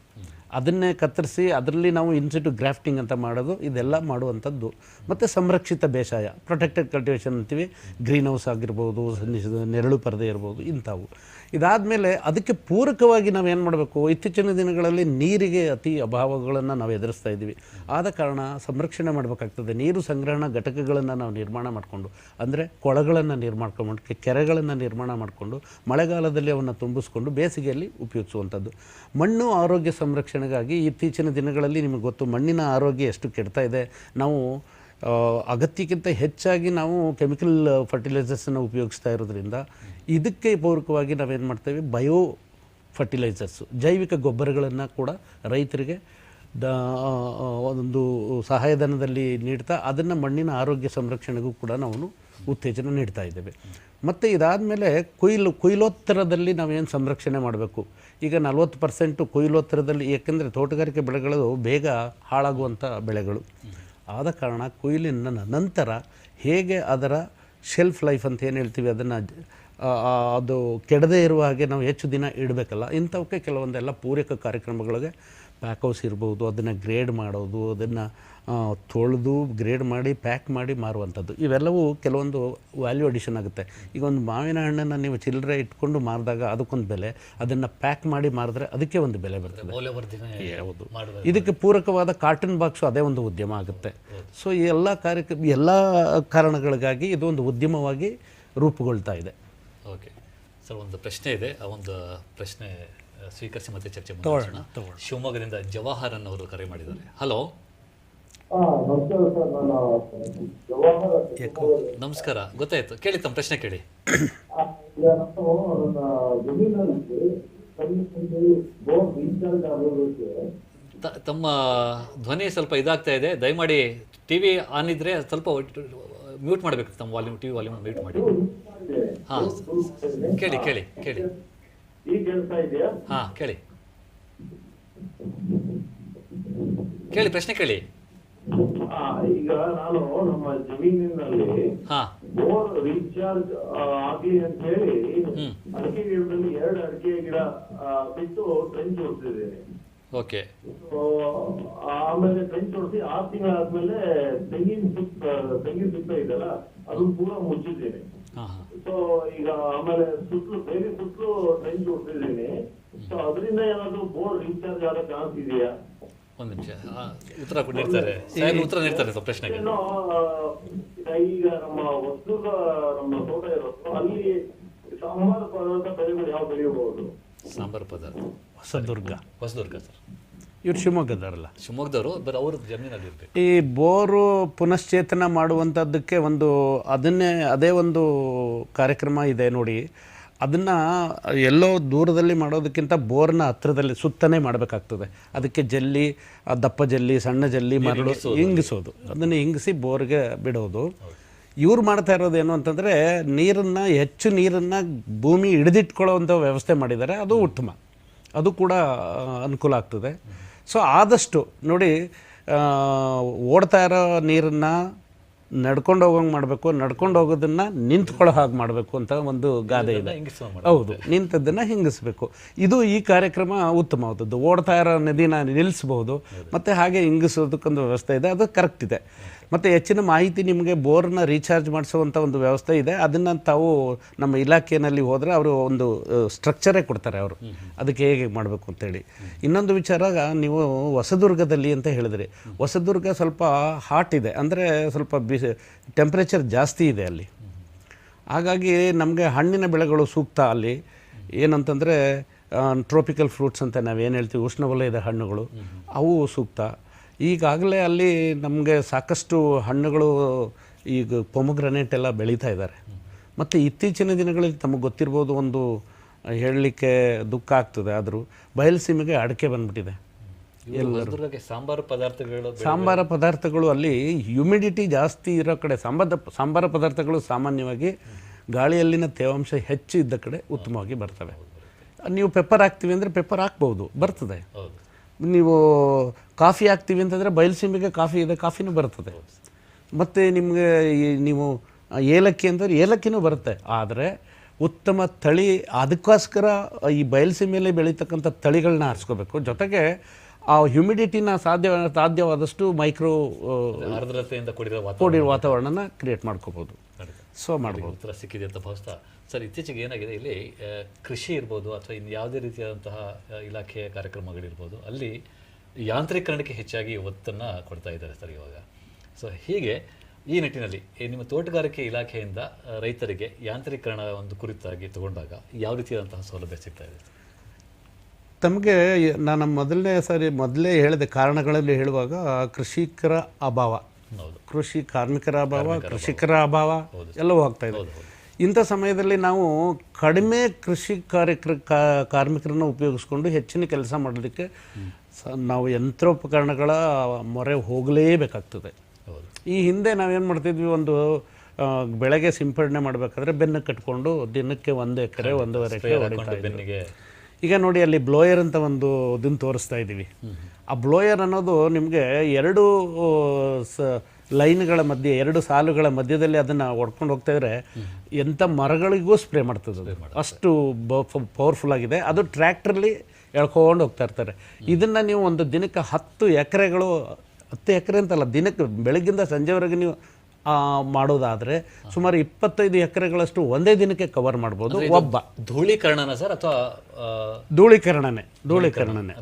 ಅದನ್ನೇ ಕತ್ತರಿಸಿ ಅದರಲ್ಲಿ ನಾವು ಇನ್ಸಿಟು ಗ್ರಾಫ್ಟಿಂಗ್ ಅಂತ ಮಾಡೋದು, ಇದೆಲ್ಲ ಮಾಡುವಂಥದ್ದು. ಮತ್ತು ಸಂರಕ್ಷಿತ ಬೇಸಾಯ ಪ್ರೊಟೆಕ್ಟೆಡ್ ಕಲ್ಟಿವೇಷನ್ ಅಂತೀವಿ. ಗ್ರೀನ್ ಹೌಸ್ ಆಗಿರ್ಬೋದು ನೆರಳು ಪರದೆ ಇರ್ಬೋದು, ಇಂಥವು. ಇದಾದಮೇಲೆ ಅದಕ್ಕೆ ಪೂರಕವಾಗಿ ನಾವು ಏನು ಮಾಡಬೇಕು? ಇತ್ತೀಚಿನ ದಿನಗಳಲ್ಲಿ ನೀರಿಗೆ ಅತಿ ಅಭಾವಗಳನ್ನು ನಾವು ಎದುರಿಸ್ತಾ ಇದ್ದೀವಿ. ಆದ ಕಾರಣ ಸಂರಕ್ಷಣೆ ಮಾಡಬೇಕಾಗ್ತದೆ. ನೀರು ಸಂಗ್ರಹಣಾ ಘಟಕಗಳನ್ನು ನಾವು ನಿರ್ಮಾಣ ಮಾಡಿಕೊಂಡು, ಅಂದರೆ ಕೊಳಗಳನ್ನು ನಿರ್ಮಾಣ ಕೆರೆಗಳನ್ನು ನಿರ್ಮಾಣ ಮಾಡಿಕೊಂಡು, ಮಳೆಗಾಲದಲ್ಲಿ ಅವನ್ನು ತುಂಬಿಸ್ಕೊಂಡು ಬೇಸಿಗೆಯಲ್ಲಿ ಉಪಯೋಗಿಸುವಂಥದ್ದು. ಮಣ್ಣು ಆರೋಗ್ಯ ಸಂರಕ್ಷಣೆಗಾಗಿ ಇತ್ತೀಚಿನ ದಿನಗಳಲ್ಲಿ ನಿಮಗೆ ಗೊತ್ತು ಮಣ್ಣಿನ ಆರೋಗ್ಯ ಎಷ್ಟು ಕೆಡ್ತಾ ಇದೆ. ನಾವು ಅಗತ್ಯಕ್ಕಿಂತ ಹೆಚ್ಚಾಗಿ ನಾವು ಕೆಮಿಕಲ್ ಫರ್ಟಿಲೈಸರ್ಸನ್ನು ಉಪಯೋಗಿಸ್ತಾ ಇರೋದ್ರಿಂದ ಇದಕ್ಕೆ ಪೂರಕವಾಗಿ ನಾವೇನು ಮಾಡ್ತೇವೆ? ಬಯೋ ಫರ್ಟಿಲೈಸರ್ಸು ಜೈವಿಕ ಗೊಬ್ಬರಗಳನ್ನು ಕೂಡ ರೈತರಿಗೆ ದ ಒಂದು ಸಹಾಯಧನದಲ್ಲಿ ನೀಡ್ತಾ ಅದನ್ನು ಮಣ್ಣಿನ ಆರೋಗ್ಯ ಸಂರಕ್ಷಣೆಗೂ ಕೂಡ ನಾವು ಉತ್ತೇಜನ ನೀಡ್ತಾ ಇದ್ದೇವೆ. ಮತ್ತು ಇದಾದಮೇಲೆ ಕೊಯ್ಲು, ಕೊಯ್ಲೋತ್ತರದಲ್ಲಿ ನಾವೇನು ಸಂರಕ್ಷಣೆ ಮಾಡಬೇಕು? ಈಗ ನಲ್ವತ್ತು ಪರ್ಸೆಂಟು ಕೊಯ್ಲೋತ್ತರದಲ್ಲಿ ಏಕೆಂದರೆ ತೋಟಗಾರಿಕೆ ಬೆಳೆಗಳು ಬೇಗ ಹಾಳಾಗುವಂಥ ಬೆಳೆಗಳು. ಆದ ಕಾರಣ ಕೊಯ್ಲಿನ ನಂತರ ಹೇಗೆ ಅದರ ಶೆಲ್ಫ್ ಲೈಫ್ ಅಂತ ಏನು ಹೇಳ್ತೀವಿ, ಅದನ್ನು ಅದು ಕೆಡದೇ ಇರುವ ಹಾಗೆ ನಾವು ಹೆಚ್ಚು ದಿನ ಇಡಬೇಕಲ್ಲ, ಇಂಥವಕ್ಕೆ ಕೆಲವೊಂದೆಲ್ಲ ಪೂರಕ ಕಾರ್ಯಕ್ರಮಗಳಿಗೆ ಪ್ಯಾಕ್ ಹೌಸ್ ಇರ್ಬೋದು ಅದನ್ನು ಗ್ರೇಡ್ ಮಾಡೋದು ಅದನ್ನು ತೊಳೆದು ಗ್ರೇಡ್ ಮಾಡಿ ಪ್ಯಾಕ್ ಮಾಡಿ ಮಾರುವಂಥದ್ದು. ಇವೆಲ್ಲವೂ ಕೆಲವೊಂದು ವ್ಯಾಲ್ಯೂ ಅಡಿಷನ್ ಆಗುತ್ತೆ. ಈಗ ಒಂದು ಮಾವಿನ ಹಣ್ಣನ್ನು ನೀವು ಚಿಲ್ಲರೆ ಇಟ್ಕೊಂಡು ಮಾರಿದಾಗ ಅದಕ್ಕೊಂದು ಬೆಲೆ ಅದನ್ನು ಪ್ಯಾಕ್ ಮಾಡಿ ಮಾರಿದ್ರೆ ಅದಕ್ಕೆ ಒಂದು ಬೆಲೆ ಬರ್ತದೆ. ಹೌದು. ಇದಕ್ಕೆ ಪೂರಕವಾದ ಕಾಟನ್ ಬಾಕ್ಸು ಅದೇ ಒಂದು ಉದ್ಯಮ ಆಗುತ್ತೆ. ಸೊ ಈ ಎಲ್ಲ ಕಾರ್ಯಕ್ರಮ ಎಲ್ಲ ಕಾರಣಗಳಿಗಾಗಿ ಇದು ಒಂದು ಉದ್ಯಮವಾಗಿ ರೂಪುಗೊಳ್ತಾ ಇದೆ. ಓಕೆ ಸರ್ ಒಂದು ಪ್ರಶ್ನೆ ಇದೆ. ಆ ಒಂದು ಪ್ರಶ್ನೆ ಸ್ವೀಕರಿಸಿ ಮತ್ತೆ ಚರ್ಚೆ ಮಾಡೋಣ. ಶಿವಮೊಗ್ಗದಿಂದ ಜವಾಹರನ್ ಅವರು ಕರೆ ಮಾಡಿದ್ದಾರೆ. ಹಲೋ ನಮಸ್ಕಾರ ಗೊತ್ತಾಯ್ತು. ಕೇಳಿ ತಮ್ಮ ಪ್ರಶ್ನೆ ಕೇಳಿ. ತಮ್ಮ ಧ್ವನಿ ಸ್ವಲ್ಪ ಇದಾಗ್ತಾ ಇದೆ. ದಯಮಾಡಿ ಟಿವಿ ಆನ್ ಇದ್ರೆ ಸ್ವಲ್ಪ ಮ್ಯೂಟ್ ಮಾಡಬೇಕು. ತಮ್ಮ ವಾಲ್ಯೂಮ್ ಟಿವಿ ವಾಲ್ಯೂಮ್ ಮ್ಯೂಟ್ ಮಾಡಿ. ಹಾಂ. ಕೇಳಿ ಕೇಳಿ ಕೇಳಿ. ಈಗ ಕೇಳ್ತಾ ಇದೆಯಾ? ಹಾಂ ಕೇಳಿ. ಕೇಳಿ ಪ್ರಶ್ನೆ ಕೇಳಿ. ಈಗ ನಾನು ನಮ್ಮ ಜಮೀನಿನಲ್ಲಿ ಬೋರ್ ರೀಚಾರ್ಜ್ ಆಗ್ಲಿ ಅಂತ ಹೇಳಿ. ಅಡಿಕೆ ಗಿಡದಲ್ಲಿ ಎರಡು ಅಡಿಕೆ ಗಿಡ ಬಿಟ್ಟು ಟ್ರೆಂಚ್ ಹೊಡ್ತಿದ್ದೇನೆ ಓಕೆ. ಆಮೇಲೆ ಟ್ರೆಂಚ್ ಆ ಆರು ತಿಂಗಳಾದ್ಮೇಲೆ ತೆಂಗಿನ ಸುತ್ತ ತೆಂಗಿನ ಸುತ್ತ ಇದೆಲ್ಲ ಅದನ್ನ ಪೂರ ಮುಚ್ಚಿದ್ದೇನೆ. ಸೊ ಈಗ ಆಮೇಲೆ ಸುತ್ತು ಬೇರೆ ಸುತ್ತು ಟೈಮ್ ಹೊಡ್ತಿದ್ದೀನಿ ಸೊ ಅದರಿಂದ ಏನಾದ್ರು ಬೋರ್ಡ್ ರೀಚಾರ್ಜ್ ಆಗೋ ಚಾನ್ಸ್ ಇದೆಯಾ? ಒಂದು ನಿಮಿಷ. ಉತ್ತರ ಕೊಟ್ಟಿರ್ತಾರೆ. ಉತ್ತರ ನೀಡ್ತಾರೆ ಸ್ವಲ್ಪ ಪ್ರಶ್ನೆಗೆ. ಈಗ ನಮ್ಮ ವಸ್ತು ನಮ್ಮ ತೋಟ ಇರೋದು ಅಲ್ಲಿ ಸಾಂಬಾರು ಪದಾರ್ಥ ಬೆಳೆಗಳು ಯಾವ ಬೆಳೆಯಬಹುದು? ಸಾಂಬಾರು ಪದಾರ್ಥ. ಹೊಸದುರ್ಗ. ಹೊಸದುರ್ಗ ಸರ್. ಇವ್ರು ಶಿವಮೊಗ್ಗದವರಲ್ಲ. ಶಿವಮೊಗ್ಗದವರು ಬರೀ ಅವ್ರ ಜಮೀನಲ್ಲಿ ಇರ್ಬೇಕು. ಈ ಬೋರು ಪುನಶ್ಚೇತನ ಮಾಡುವಂಥದ್ದಕ್ಕೆ ಒಂದು ಅದನ್ನೇ ಅದೇ ಒಂದು ಕಾರ್ಯಕ್ರಮ ಇದೆ ನೋಡಿ. ಅದನ್ನು ಎಲ್ಲೋ ದೂರದಲ್ಲಿ ಮಾಡೋದಕ್ಕಿಂತ ಬೋರ್ನ ಹತ್ತಿರದಲ್ಲಿ ಸುತ್ತನೇ ಮಾಡಬೇಕಾಗ್ತದೆ. ಅದಕ್ಕೆ ಜಲ್ಲಿ ದಪ್ಪ ಜಲ್ಲಿ ಸಣ್ಣ ಜಲ್ಲಿ ಮರಳು ಹಿಂಗಿಸೋದು. ಅದನ್ನು ಹಿಂಗಿಸಿ ಬೋರ್ಗೆ ಬಿಡೋದು. ಇವ್ರು ಮಾಡ್ತಾ ಇರೋದು ಏನು ಅಂತಂದರೆ ನೀರನ್ನು ಹೆಚ್ಚು ನೀರನ್ನು ಭೂಮಿ ಹಿಡಿದಿಟ್ಕೊಳ್ಳೋವಂಥ ವ್ಯವಸ್ಥೆ ಮಾಡಿದ್ದಾರೆ. ಅದು ಉತ್ತಮ. ಅದು ಕೂಡ ಅನುಕೂಲ ಆಗ್ತದೆ. ಸೊ ಆದಷ್ಟು ನೋಡಿ ಓಡ್ತಾ ಇರೋ ನೀರನ್ನು ನಡ್ಕೊಂಡು ಹೋಗಂಗೆ ಮಾಡಬೇಕು ನಡ್ಕೊಂಡು ಹೋಗೋದನ್ನು ನಿಂತ್ಕೊಳ್ಳೋ ಹಾಗೆ ಮಾಡಬೇಕು ಅಂತ ಒಂದು ಗಾದೆ ಇದೆ. ಹೌದು ನಿಂತದ್ದನ್ನು ಹಿಂಗಿಸ್ಬೇಕು. ಇದು ಈ ಕಾರ್ಯಕ್ರಮ ಉತ್ತಮವಾದದ್ದು. ಓಡ್ತಾ ಇರೋ ನದಿನ ನಿಲ್ಲಿಸ್ಬೋದು ಮತ್ತು ಹಾಗೆ ಹಿಂಗಿಸೋದಕ್ಕೊಂದು ವ್ಯವಸ್ಥೆ ಇದೆ ಅದು ಕರೆಕ್ಟ್ ಇದೆ. ಮತ್ತು ಹೆಚ್ಚಿನ ಮಾಹಿತಿ ನಿಮಗೆ ಬೋರ್ನ ರೀಚಾರ್ಜ್ ಮಾಡಿಸುವಂಥ ಒಂದು ವ್ಯವಸ್ಥೆ ಇದೆ. ಅದನ್ನು ತಾವು ನಮ್ಮ ಇಲಾಖೆಯಲ್ಲಿ ಹೋದರೆ ಅವರು ಒಂದು ಸ್ಟ್ರಕ್ಚರೇ ಕೊಡ್ತಾರೆ ಅವರು. ಅದಕ್ಕೆ ಹೇಗೆ ಮಾಡಬೇಕು ಅಂತೇಳಿ. ಇನ್ನೊಂದು ವಿಚಾರ ನೀವು ಹೊಸದುರ್ಗದಲ್ಲಿ ಅಂತ ಹೇಳಿದ್ರಿ. ಹೊಸದುರ್ಗ ಸ್ವಲ್ಪ ಹಾಟ್ ಇದೆ. ಅಂದರೆ ಸ್ವಲ್ಪ ಬಿಸಿ ಟೆಂಪ್ರೇಚರ್ ಜಾಸ್ತಿ ಇದೆ ಅಲ್ಲಿ. ಹಾಗಾಗಿ ನಮಗೆ ಹಣ್ಣಿನ ಬೆಳೆಗಳು ಸೂಕ್ತ ಅಲ್ಲಿ. ಏನಂತಂದರೆ ಟ್ರೋಪಿಕಲ್ ಫ್ರೂಟ್ಸ್ ಅಂತ ನಾವೇನು ಹೇಳ್ತೀವಿ ಉಷ್ಣವಲಯದ ಹಣ್ಣುಗಳು. ಅವು ಸೂಕ್ತ. ಈಗಾಗಲೇ ಅಲ್ಲಿ ನಮಗೆ ಸಾಕಷ್ಟು ಹಣ್ಣುಗಳು ಈಗ ಪೊಮಗ್ರನೇಟ್ ಎಲ್ಲ ಬೆಳೀತಾ ಇದ್ದಾರೆ. ಮತ್ತು ಇತ್ತೀಚಿನ ದಿನಗಳಲ್ಲಿ ತಮಗೆ ಗೊತ್ತಿರ್ಬೋದು ಒಂದು ಹೇಳಲಿಕ್ಕೆ ದುಃಖ ಆಗ್ತದೆ. ಆದರೂ ಬಯಲುಸೀಮೆಗೆ ಅಡಿಕೆ ಬಂದ್ಬಿಟ್ಟಿದೆ. ಸಾಂಬಾರು ಪದಾರ್ಥಗಳು ಸಾಂಬಾರ ಪದಾರ್ಥಗಳು ಅಲ್ಲಿ ಹ್ಯುಮಿಡಿಟಿ ಜಾಸ್ತಿ ಇರೋ ಕಡೆ ಸಾಂಬಾರ ಸಾಂಬಾರ ಪದಾರ್ಥಗಳು ಸಾಮಾನ್ಯವಾಗಿ ಗಾಳಿಯಲ್ಲಿನ ತೇವಾಂಶ ಹೆಚ್ಚು ಇದ್ದ ಕಡೆ ಉತ್ತಮವಾಗಿ ಬರ್ತವೆ. ನೀವು ಪೆಪ್ಪರ್ ಹಾಕ್ತೀವಿ ಅಂದರೆ ಪೆಪ್ಪರ್ ಹಾಕ್ಬೋದು ಬರ್ತದೆ. ನೀವು ಕಾಫಿ ಹಾಕ್ತೀವಿ ಅಂತಂದರೆ ಬಯಲುಸೀಮೆಗೆ ಕಾಫಿ ಇದೆ ಕಾಫಿನೂ ಬರ್ತದೆ ಮತ್ತು ನಿಮಗೆ ಈ ನೀವು ಏಲಕ್ಕಿ ಅಂತಂದರೆ ಏಲಕ್ಕಿನೂ ಬರುತ್ತೆ. ಆದರೆ ಉತ್ತಮ ತಳಿ ಅದಕ್ಕೋಸ್ಕರ ಈ ಬಯಲುಸೀಮೆಯಲ್ಲಿ ಬೆಳೀತಕ್ಕಂಥ ತಳಿಗಳನ್ನ ಆರಿಸ್ಕೋಬೇಕು. ಜೊತೆಗೆ ಆ ಹ್ಯುಮಿಡಿಟಿನ ಸಾಧ್ಯ ಸಾಧ್ಯವಾದಷ್ಟು ಮೈಕ್ರೋ ಆರ್ದ್ರತೆಯಿಂದ ಕೂಡಿರೋ ವಾತಾವರಣ. ಕೂಡಿರೋ ವಾತಾವರಣನ ಕ್ರಿಯೇಟ್ ಮಾಡ್ಕೋಬೋದು. ಸೊ ಮಾಡ್ಬೋದು. ಸಿಕ್ಕಿದೆ ಅಂತ ಭಾವಿಸ್ತಾ ಸರ್ ಇತ್ತೀಚೆಗೆ ಏನಾಗಿದೆ ಇಲ್ಲಿ ಕೃಷಿ ಇರ್ಬೋದು ಅಥವಾ ಇನ್ನು ಯಾವುದೇ ರೀತಿಯಾದಂತಹ ಇಲಾಖೆಯ ಕಾರ್ಯಕ್ರಮಗಳಿರ್ಬೋದು ಅಲ್ಲಿ ಯಾಂತ್ರೀಕರಣಕ್ಕೆ ಹೆಚ್ಚಾಗಿ ಒತ್ತನ್ನು ಕೊಡ್ತಾ ಇದ್ದಾರೆ ಸರ್ ಇವಾಗ. ಸೊ ಹೀಗೆ ಈ ನಿಟ್ಟಿನಲ್ಲಿ ನಿಮ್ಮ ತೋಟಗಾರಿಕೆ ಇಲಾಖೆಯಿಂದ ರೈತರಿಗೆ ಯಾಂತ್ರೀಕರಣ ಒಂದು ಕುರಿತಾಗಿ ತಗೊಂಡಾಗ ಯಾವ ರೀತಿಯಾದಂತಹ ಸೌಲಭ್ಯ ಸಿಗ್ತಾ ಇದೆ? ತಮಗೆ ನಾನು ಮೊದಲನೇ ಸಾರಿ ಮೊದಲೇ ಹೇಳಿದೆ ಕಾರಣಗಳಲ್ಲಿ ಹೇಳುವಾಗ ಕೃಷಿಕರ ಅಭಾವ. ಹೌದು. ಕೃಷಿ ಕಾರ್ಮಿಕರ ಅಭಾವ ಕೃಷಿಕರ ಅಭಾವ ಎಲ್ಲವೂ ಆಗ್ತಾ ಇದೆ. ಇಂಥ ಸಮಯದಲ್ಲಿ ನಾವು ಕಡಿಮೆ ಕೃಷಿ ಕಾರ್ಯಕ್ರ ಕಾರ್ಮಿಕರನ್ನು ಉಪಯೋಗಿಸ್ಕೊಂಡು ಹೆಚ್ಚಿನ ಕೆಲಸ ಮಾಡಲಿಕ್ಕೆ ನಾವು ಯಂತ್ರೋಪಕರಣಗಳ ಮೊರೆ ಹೋಗಲೇಬೇಕಾಗ್ತದೆ. ಈ ಹಿಂದೆ ನಾವೇನು ಮಾಡ್ತಿದ್ವಿ ಒಂದು ಬೆಳೆಗೆ ಸಿಂಪಡಣೆ ಮಾಡಬೇಕಾದ್ರೆ ಬೆನ್ನು ಕಟ್ಕೊಂಡು ದಿನಕ್ಕೆ ಒಂದು ಎಕರೆ ಒಂದೂವರೆ ಎಕರೆ ಹೊಡಿತಾ ಬೆನ್ನಿಗೆ. ಈಗ ನೋಡಿ ಅಲ್ಲಿ ಬ್ಲೋಯರ್ ಅಂತ ಒಂದು ಇದನ್ನು ತೋರಿಸ್ತಾ ಇದ್ದೀವಿ ಆ ಬ್ಲೋಯರ್ ಅನ್ನೋದು ನಿಮಗೆ ಎರಡು ಸ ಲೈನ್ಗಳ ಮಧ್ಯೆ ಎರಡು ಸಾಲುಗಳ ಮಧ್ಯದಲ್ಲಿ ಅದನ್ನು ಹೊಡ್ಕೊಂಡು ಹೋಗ್ತಾ ಇದ್ರೆ ಎಂಥ ಮರಗಳಿಗೂ ಸ್ಪ್ರೇ ಮಾಡ್ತದೆ ಅದು. ಅಷ್ಟು ಪವರ್ಫುಲ್ ಆಗಿದೆ. ಅದು ಟ್ರ್ಯಾಕ್ಟ್ರಲ್ಲಿ ಎಳ್ಕೊಂಡು ಹೋಗ್ತಾ ಇರ್ತಾರೆ. ಇದನ್ನು ನೀವು ಒಂದು ದಿನಕ್ಕೆ ಹತ್ತು ಎಕರೆಗಳು ಹತ್ತು ಎಕರೆ ಅಂತಲ್ಲ ದಿನಕ್ಕೆ ಬೆಳಗ್ಗಿಂದ ಸಂಜೆವರೆಗೆ ನೀವು ಮಾಡೋದಾದರೆ ಸುಮಾರು ಇಪ್ಪತ್ತೈದು ಎಕರೆಗಳಷ್ಟು ಒಂದೇ ದಿನಕ್ಕೆ ಕವರ್ ಮಾಡ್ಬೋದು ಒಬ್ಬ. ಧೂಳೀಕರಣನ ಸರ್ ಅಥವಾ ಧೂಳೀಕರಣನೇ ಧೂಳೀಕರಣನೆ.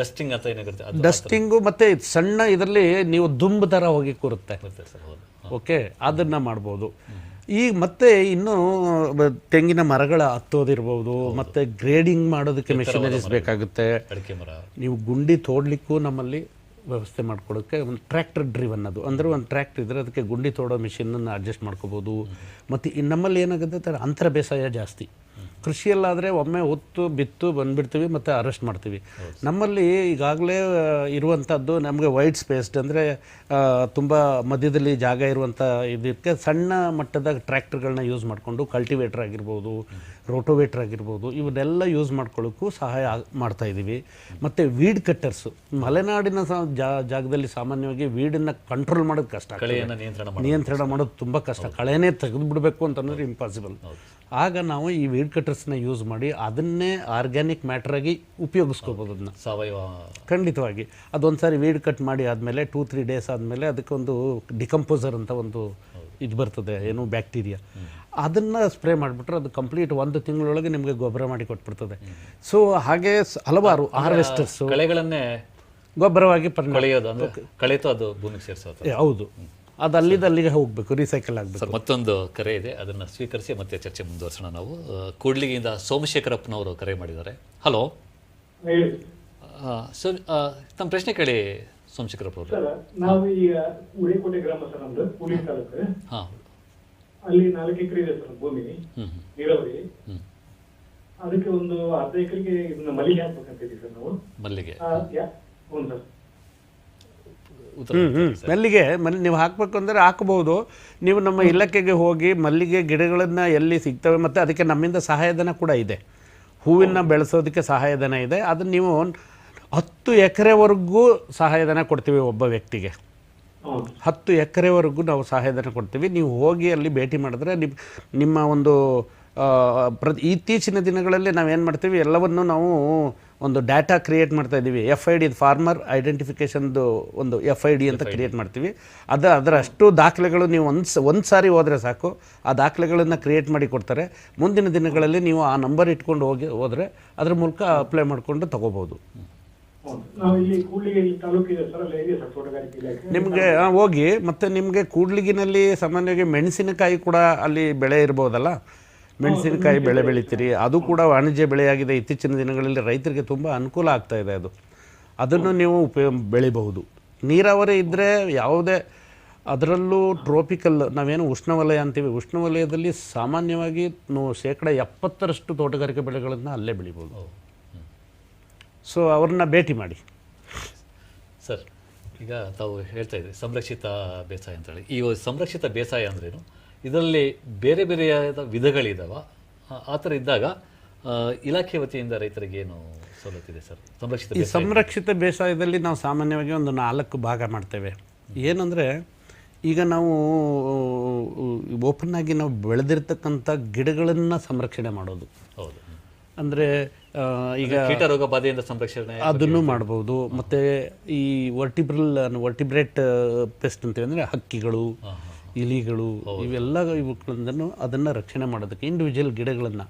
ಡಸ್ಟಿಂಗ್ ಅಂತ ಏನಾಗುತ್ತೆ? ಡಸ್ಟಿಂಗು ಮತ್ತೆ ಸಣ್ಣ ಇದರಲ್ಲಿ ನೀವು ದುಂಬು ಥರ ಹೋಗಿ ಕೂರುತ್ತೆ. ಸರ್ ಓಕೆ ಅದನ್ನ ಮಾಡ್ಬೋದು. ಈಗ ಮತ್ತೆ ಇನ್ನು ತೆಂಗಿನ ಮರಗಳ ಹತ್ತೋದಿರ್ಬೋದು ಮತ್ತೆ ಗ್ರೇಡಿಂಗ್ ಮಾಡೋದಕ್ಕೆ ಮೆಷಿನರೀಸ್ ಬೇಕಾಗುತ್ತೆ. ನೀವು ಗುಂಡಿ ತೋಡ್ಲಿಕ್ಕೂ ನಮ್ಮಲ್ಲಿ ವ್ಯವಸ್ಥೆ ಮಾಡ್ಕೊಡೋಕ್ಕೆ ಒಂದು ಟ್ರ್ಯಾಕ್ಟರ್ ಡ್ರಿವನ್ ಅದು. ಅಂದರೆ ಒಂದು ಟ್ರ್ಯಾಕ್ಟರ್ ಇದ್ದರೆ ಅದಕ್ಕೆ ಗುಂಡಿ ತೋಡೋ ಮಿಷಿನನ್ನು ಅಡ್ಜಸ್ಟ್ ಮಾಡ್ಕೋಬೋದು. ಮತ್ತು ನಮ್ಮಲ್ಲಿ ಏನಾಗುತ್ತೆ ಅಂತರ ಬೇಸಾಯ ಜಾಸ್ತಿ. ಕೃಷಿಯಲ್ಲಾದರೆ ಒಮ್ಮೆ ಹೊತ್ತು ಬಿತ್ತು ಬಂದುಬಿಡ್ತೀವಿ ಮತ್ತು ಅರೆಸ್ಟ್ ಮಾಡ್ತೀವಿ. ನಮ್ಮಲ್ಲಿ ಈಗಾಗಲೇ ಇರುವಂಥದ್ದು ನಮಗೆ ವೈಟ್ ಸ್ಪೇಸ್ಡ್ ಅಂದರೆ ತುಂಬ ಮಧ್ಯದಲ್ಲಿ ಜಾಗ ಇರುವಂಥ ಇದಕ್ಕೆ ಸಣ್ಣ ಮಟ್ಟದ ಟ್ರ್ಯಾಕ್ಟರ್ಗಳನ್ನ ಯೂಸ್ ಮಾಡಿಕೊಂಡು ಕಲ್ಟಿವೇಟರ್ ಆಗಿರ್ಬೋದು ರೋಟೋವೇಟರ್ ಆಗಿರ್ಬೋದು ಇವನ್ನೆಲ್ಲ ಯೂಸ್ ಮಾಡ್ಕೊಳ್ಳೋಕ್ಕೂ ಸಹಾಯ ಮಾಡ್ತಾ ಇದ್ದೀವಿ ಮತ್ತು ವೀಡ್ ಕಟ್ಟರ್ಸು ಮಲೆನಾಡಿನ ಜಾಗದಲ್ಲಿ ಸಾಮಾನ್ಯವಾಗಿ ವೀಡನ್ನು ಕಂಟ್ರೋಲ್ ಮಾಡೋದು ಕಷ್ಟ ನಿಯಂತ್ರಣ ಮಾಡೋದು ತುಂಬ ಕಷ್ಟ. ಕಳೆನೇ ತೆಗೆದು ಬಿಡಬೇಕು ಅಂತಂದ್ರೆ ಇಂಪಾಸಿಬಲ್ ಆಗ ನಾವು ಈ ವೀಡ್ ಕಟರ್ಸ್ನ ಯೂಸ್ ಮಾಡಿ ಅದನ್ನೇ ಆರ್ಗ್ಯಾನಿಕ್ ಮ್ಯಾಟ್ರಾಗಿ ಉಪಯೋಗಿಸ್ಕೋಬೋದು ಅದನ್ನ. ಸಾವಯವ. ಖಂಡಿತವಾಗಿ. ಅದೊಂದು ಸಾರಿ ವೀಡ್ ಕಟ್ ಮಾಡಿ ಆದಮೇಲೆ ಟೂ ತ್ರೀ ಡೇಸ್ ಆದಮೇಲೆ ಅದಕ್ಕೊಂದು ಡಿಕಂಪೋಸರ್ ಅಂತ ಒಂದು ಇದು ಬರ್ತದೆ ಏನು ಬ್ಯಾಕ್ಟೀರಿಯಾ. ಅದನ್ನು ಸ್ಪ್ರೇ ಮಾಡಿಬಿಟ್ರೆ ಅದು ಕಂಪ್ಲೀಟ್ ಒಂದು ತಿಂಗಳೊಳಗೆ ನಿಮಗೆ ಗೊಬ್ಬರ ಮಾಡಿ ಕೊಟ್ಬಿಡ್ತದೆ. ಸೊ ಹಾಗೆ ಹಲವಾರು ಹಾರ್ವೆಸ್ಟರ್ಸು ಕಳೆಗಳನ್ನೇ ಗೊಬ್ಬರವಾಗಿ ಪರಿಣಾಮ ಕಳೆಯೋದು ಅಂದ್ರೆ ಕಳೆತು ಅದು ಭೂಮಿಗೆ ಸೇರಿಸೋದು. ಹೌದು. ಅದು ಹೋಗಬೇಕು ರೀಸೈಕಲ್ ಆಗಬೇಕು. ಸರ್ ಮತ್ತೊಂದು ಕರೆ ಇದೆ ಅದನ್ನ ಸ್ವೀಕರಿಸಿ ಮತ್ತೆ ಚರ್ಚೆ ಮುಂದುವರ್ಸೋಣ ನಾವು. ಕೂಡ್ಲಿಗಿಂದ ಸೋಮಶೇಖರಪ್ಪನವರು ಕರೆ ಮಾಡಿದ್ದಾರೆ. ಹಲೋ ಸರ್ ಸೊ ತಮ್ಮ ಪ್ರಶ್ನೆ ಕೇಳಿ ಸೋಮಶೇಖರಪ್ಪ ಅವರು ಸರ್ ನಾವು ಈಗ ಉಳಿಕೋಟೆ ಗ್ರಾಮ ಸರ್ ನಮ್ದು ತಾಲೂಕು. ಹಾಂ. ಅಲ್ಲಿ ನಾಲ್ಕು ಎಕರೆ ಇದೆ ಸರ್ ಭೂಮಿ ನೀರಾವರಿ. ಅದಕ್ಕೆ ಒಂದು ಅರ್ಧ ಎಕರೆಗೆ ಇದನ್ನ ಮಲ್ಲಿಗೆ ಹಾಕ್ಬೇಕಂತಿದ್ದೀವಿ ಸರ್ ನಾವು. ಮಲ್ಲಿಗೆ. ಹ್ಞೂ ಸರ್. ಮಲ್ಲಿಗೆ ಮಲ್ಲಿ ನೀವು ಹಾಕಬೇಕು ಅಂದರೆ ಹಾಕಬಹುದು ನೀವು ನಮ್ಮ ಇಲಾಖೆಗೆ ಹೋಗಿ ಮಲ್ಲಿಗೆ ಗಿಡಗಳನ್ನು ಎಲ್ಲಿ ಸಿಗ್ತವೆ ಮತ್ತು ಅದಕ್ಕೆ ನಮ್ಮಿಂದ ಸಹಾಯಧನ ಕೂಡ ಇದೆ. ಹೂವಿನ ಬೆಳೆಸೋದಕ್ಕೆ ಸಹಾಯಧನ ಇದೆ. ಅದನ್ನು ನೀವು ಹತ್ತು ಎಕರೆವರೆಗೂ ಸಹಾಯಧನ ಕೊಡ್ತೀವಿ ಒಬ್ಬ ವ್ಯಕ್ತಿಗೆ. ಹತ್ತು ಎಕರೆವರೆಗೂ ನಾವು ಸಹಾಯಧನ ಕೊಡ್ತೀವಿ. ನೀವು ಹೋಗಿ ಅಲ್ಲಿ ಭೇಟಿ ಮಾಡಿದ್ರೆ ನಿಮ್ಮ ನಿಮ್ಮ ಒಂದು ಆ, ಪ್ರತಿ ಇತ್ತೀಚಿನ ದಿನಗಳಲ್ಲಿ ನಾವೇನು ಮಾಡ್ತೀವಿ ಎಲ್ಲವನ್ನು ನಾವು ಒಂದು ಡಾಟಾ ಕ್ರಿಯೇಟ್ ಮಾಡ್ತಾ ಇದ್ದೀವಿ. ಎಫ್ ಐ ಡಿ ಫಾರ್ಮರ್ ಐಡೆಂಟಿಫಿಕೇಷನ್ದು ಒಂದು ಎಫ್ ಐ ಡಿ ಅಂತ ಕ್ರಿಯೇಟ್ ಮಾಡ್ತೀವಿ. ಅದು ಅದರ ಅಷ್ಟು ದಾಖಲೆಗಳು ನೀವು ಒಂದು ಸ ಒಂದು ಸಾರಿ ಹೋದರೆ ಸಾಕು. ಆ ದಾಖಲೆಗಳನ್ನು ಕ್ರಿಯೇಟ್ ಮಾಡಿ ಕೊಡ್ತಾರೆ. ಮುಂದಿನ ದಿನಗಳಲ್ಲಿ ನೀವು ಆ ನಂಬರ್ ಇಟ್ಕೊಂಡು ಹೋಗಿ ಹೋದರೆ ಅದ್ರ ಮೂಲಕ ಅಪ್ಲೈ ಮಾಡಿಕೊಂಡು ತಗೋಬೋದು ನಾವು ನಿಮಗೆ ಹೋಗಿ ಮತ್ತು ನಿಮಗೆ ಕೂಡ್ಲಿಗಿನಲ್ಲಿ ಸಾಮಾನ್ಯವಾಗಿ ಮೆಣಸಿನಕಾಯಿ ಕೂಡ ಅಲ್ಲಿ ಬೆಳೆ ಇರ್ಬೋದಲ್ಲ? ಮೆಣಸಿನಕಾಯಿ ಬೆಳೆ ಬೆಳಿತೀರಿ ಅದು ಕೂಡ ವಾಣಿಜ್ಯ ಬೆಳೆಯಾಗಿದೆ. ಇತ್ತೀಚಿನ ದಿನಗಳಲ್ಲಿ ರೈತರಿಗೆ ತುಂಬ ಅನುಕೂಲ ಆಗ್ತಾ ಇದೆ ಅದು. ಅದನ್ನು ನೀವು ಉಪಯೋಗ ಬೆಳಿಬಹುದು. ನೀರಾವರಿ ಇದ್ದರೆ ಯಾವುದೇ ಅದರಲ್ಲೂ ಟ್ರೋಪಿಕಲ್ ನಾವೇನು ಉಷ್ಣವಲಯ ಅಂತೀವಿ. ಉಷ್ಣವಲಯದಲ್ಲಿ ಸಾಮಾನ್ಯವಾಗಿ ನಾವು ಶೇಕಡ ಎಪ್ಪತ್ತರಷ್ಟು ತೋಟಗಾರಿಕೆ ಬೆಳೆಗಳನ್ನು ಅಲ್ಲೇ ಬೆಳಿಬೋದು ಸೊ ಅವ್ರನ್ನ ಭೇಟಿ ಮಾಡಿ. ಸರ್ ಈಗ ತಾವು ಹೇಳ್ತಾ ಇದ್ದೀವಿ ಸಂರಕ್ಷಿತ ಬೇಸಾಯ ಅಂತೇಳಿ. ಈ ಸಂರಕ್ಷಿತ ಬೇಸಾಯ ಅಂದ್ರೇನು? ಇದರಲ್ಲಿ ಬೇರೆ ಬೇರೆಯಾದ ವಿಧಗಳಿದಾವ. ಆ- ಥರ ಇದ್ದಾಗ ಇಲಾಖೆ ವತಿಯಿಂದ ರೈತರಿಗೆ ಏನು ಸವಲತ್ತಿದೆ ಸರ್? ಸಂರಕ್ಷಿತ ಈ ಸಂರಕ್ಷಿತ ಬೇಸಾಯದಲ್ಲಿ ನಾವು ಸಾಮಾನ್ಯವಾಗಿ ಒಂದು ನಾಲ್ಕು ಭಾಗ ಮಾಡ್ತೇವೆ. ಏನಂದರೆ ಈಗ ನಾವು ಓಪನ್ ಆಗಿ ನಾವು ಬೆಳೆದಿರ್ತಕ್ಕಂಥ ಗಿಡಗಳನ್ನು ಸಂರಕ್ಷಣೆ ಮಾಡೋದು. ಹೌದು. ಅಂದರೆ ಈಗ ಕೀಟ ರೋಗ ಬಾಧೆಯಿಂದ ಸಂರಕ್ಷಣೆ ಅದನ್ನು ಮಾಡ್ಬೋದು. ಮತ್ತು ಈ ವರ್ಟಿಬ್ರಲ್ ವರ್ಟಿಬ್ರೇಟ್ ಪೆಸ್ಟ್ ಅಂತೇವೆ ಅಂದರೆ ಹಕ್ಕಿಗಳು. ಇಲಿಗಳು ಇವೆಲ್ಲ ಇವುಗಳನ್ನು ಅದನ್ನು ರಕ್ಷಣೆ ಮಾಡೋದಕ್ಕೆ ಇಂಡಿವಿಜುವಲ್ ಗಿಡಗಳನ್ನು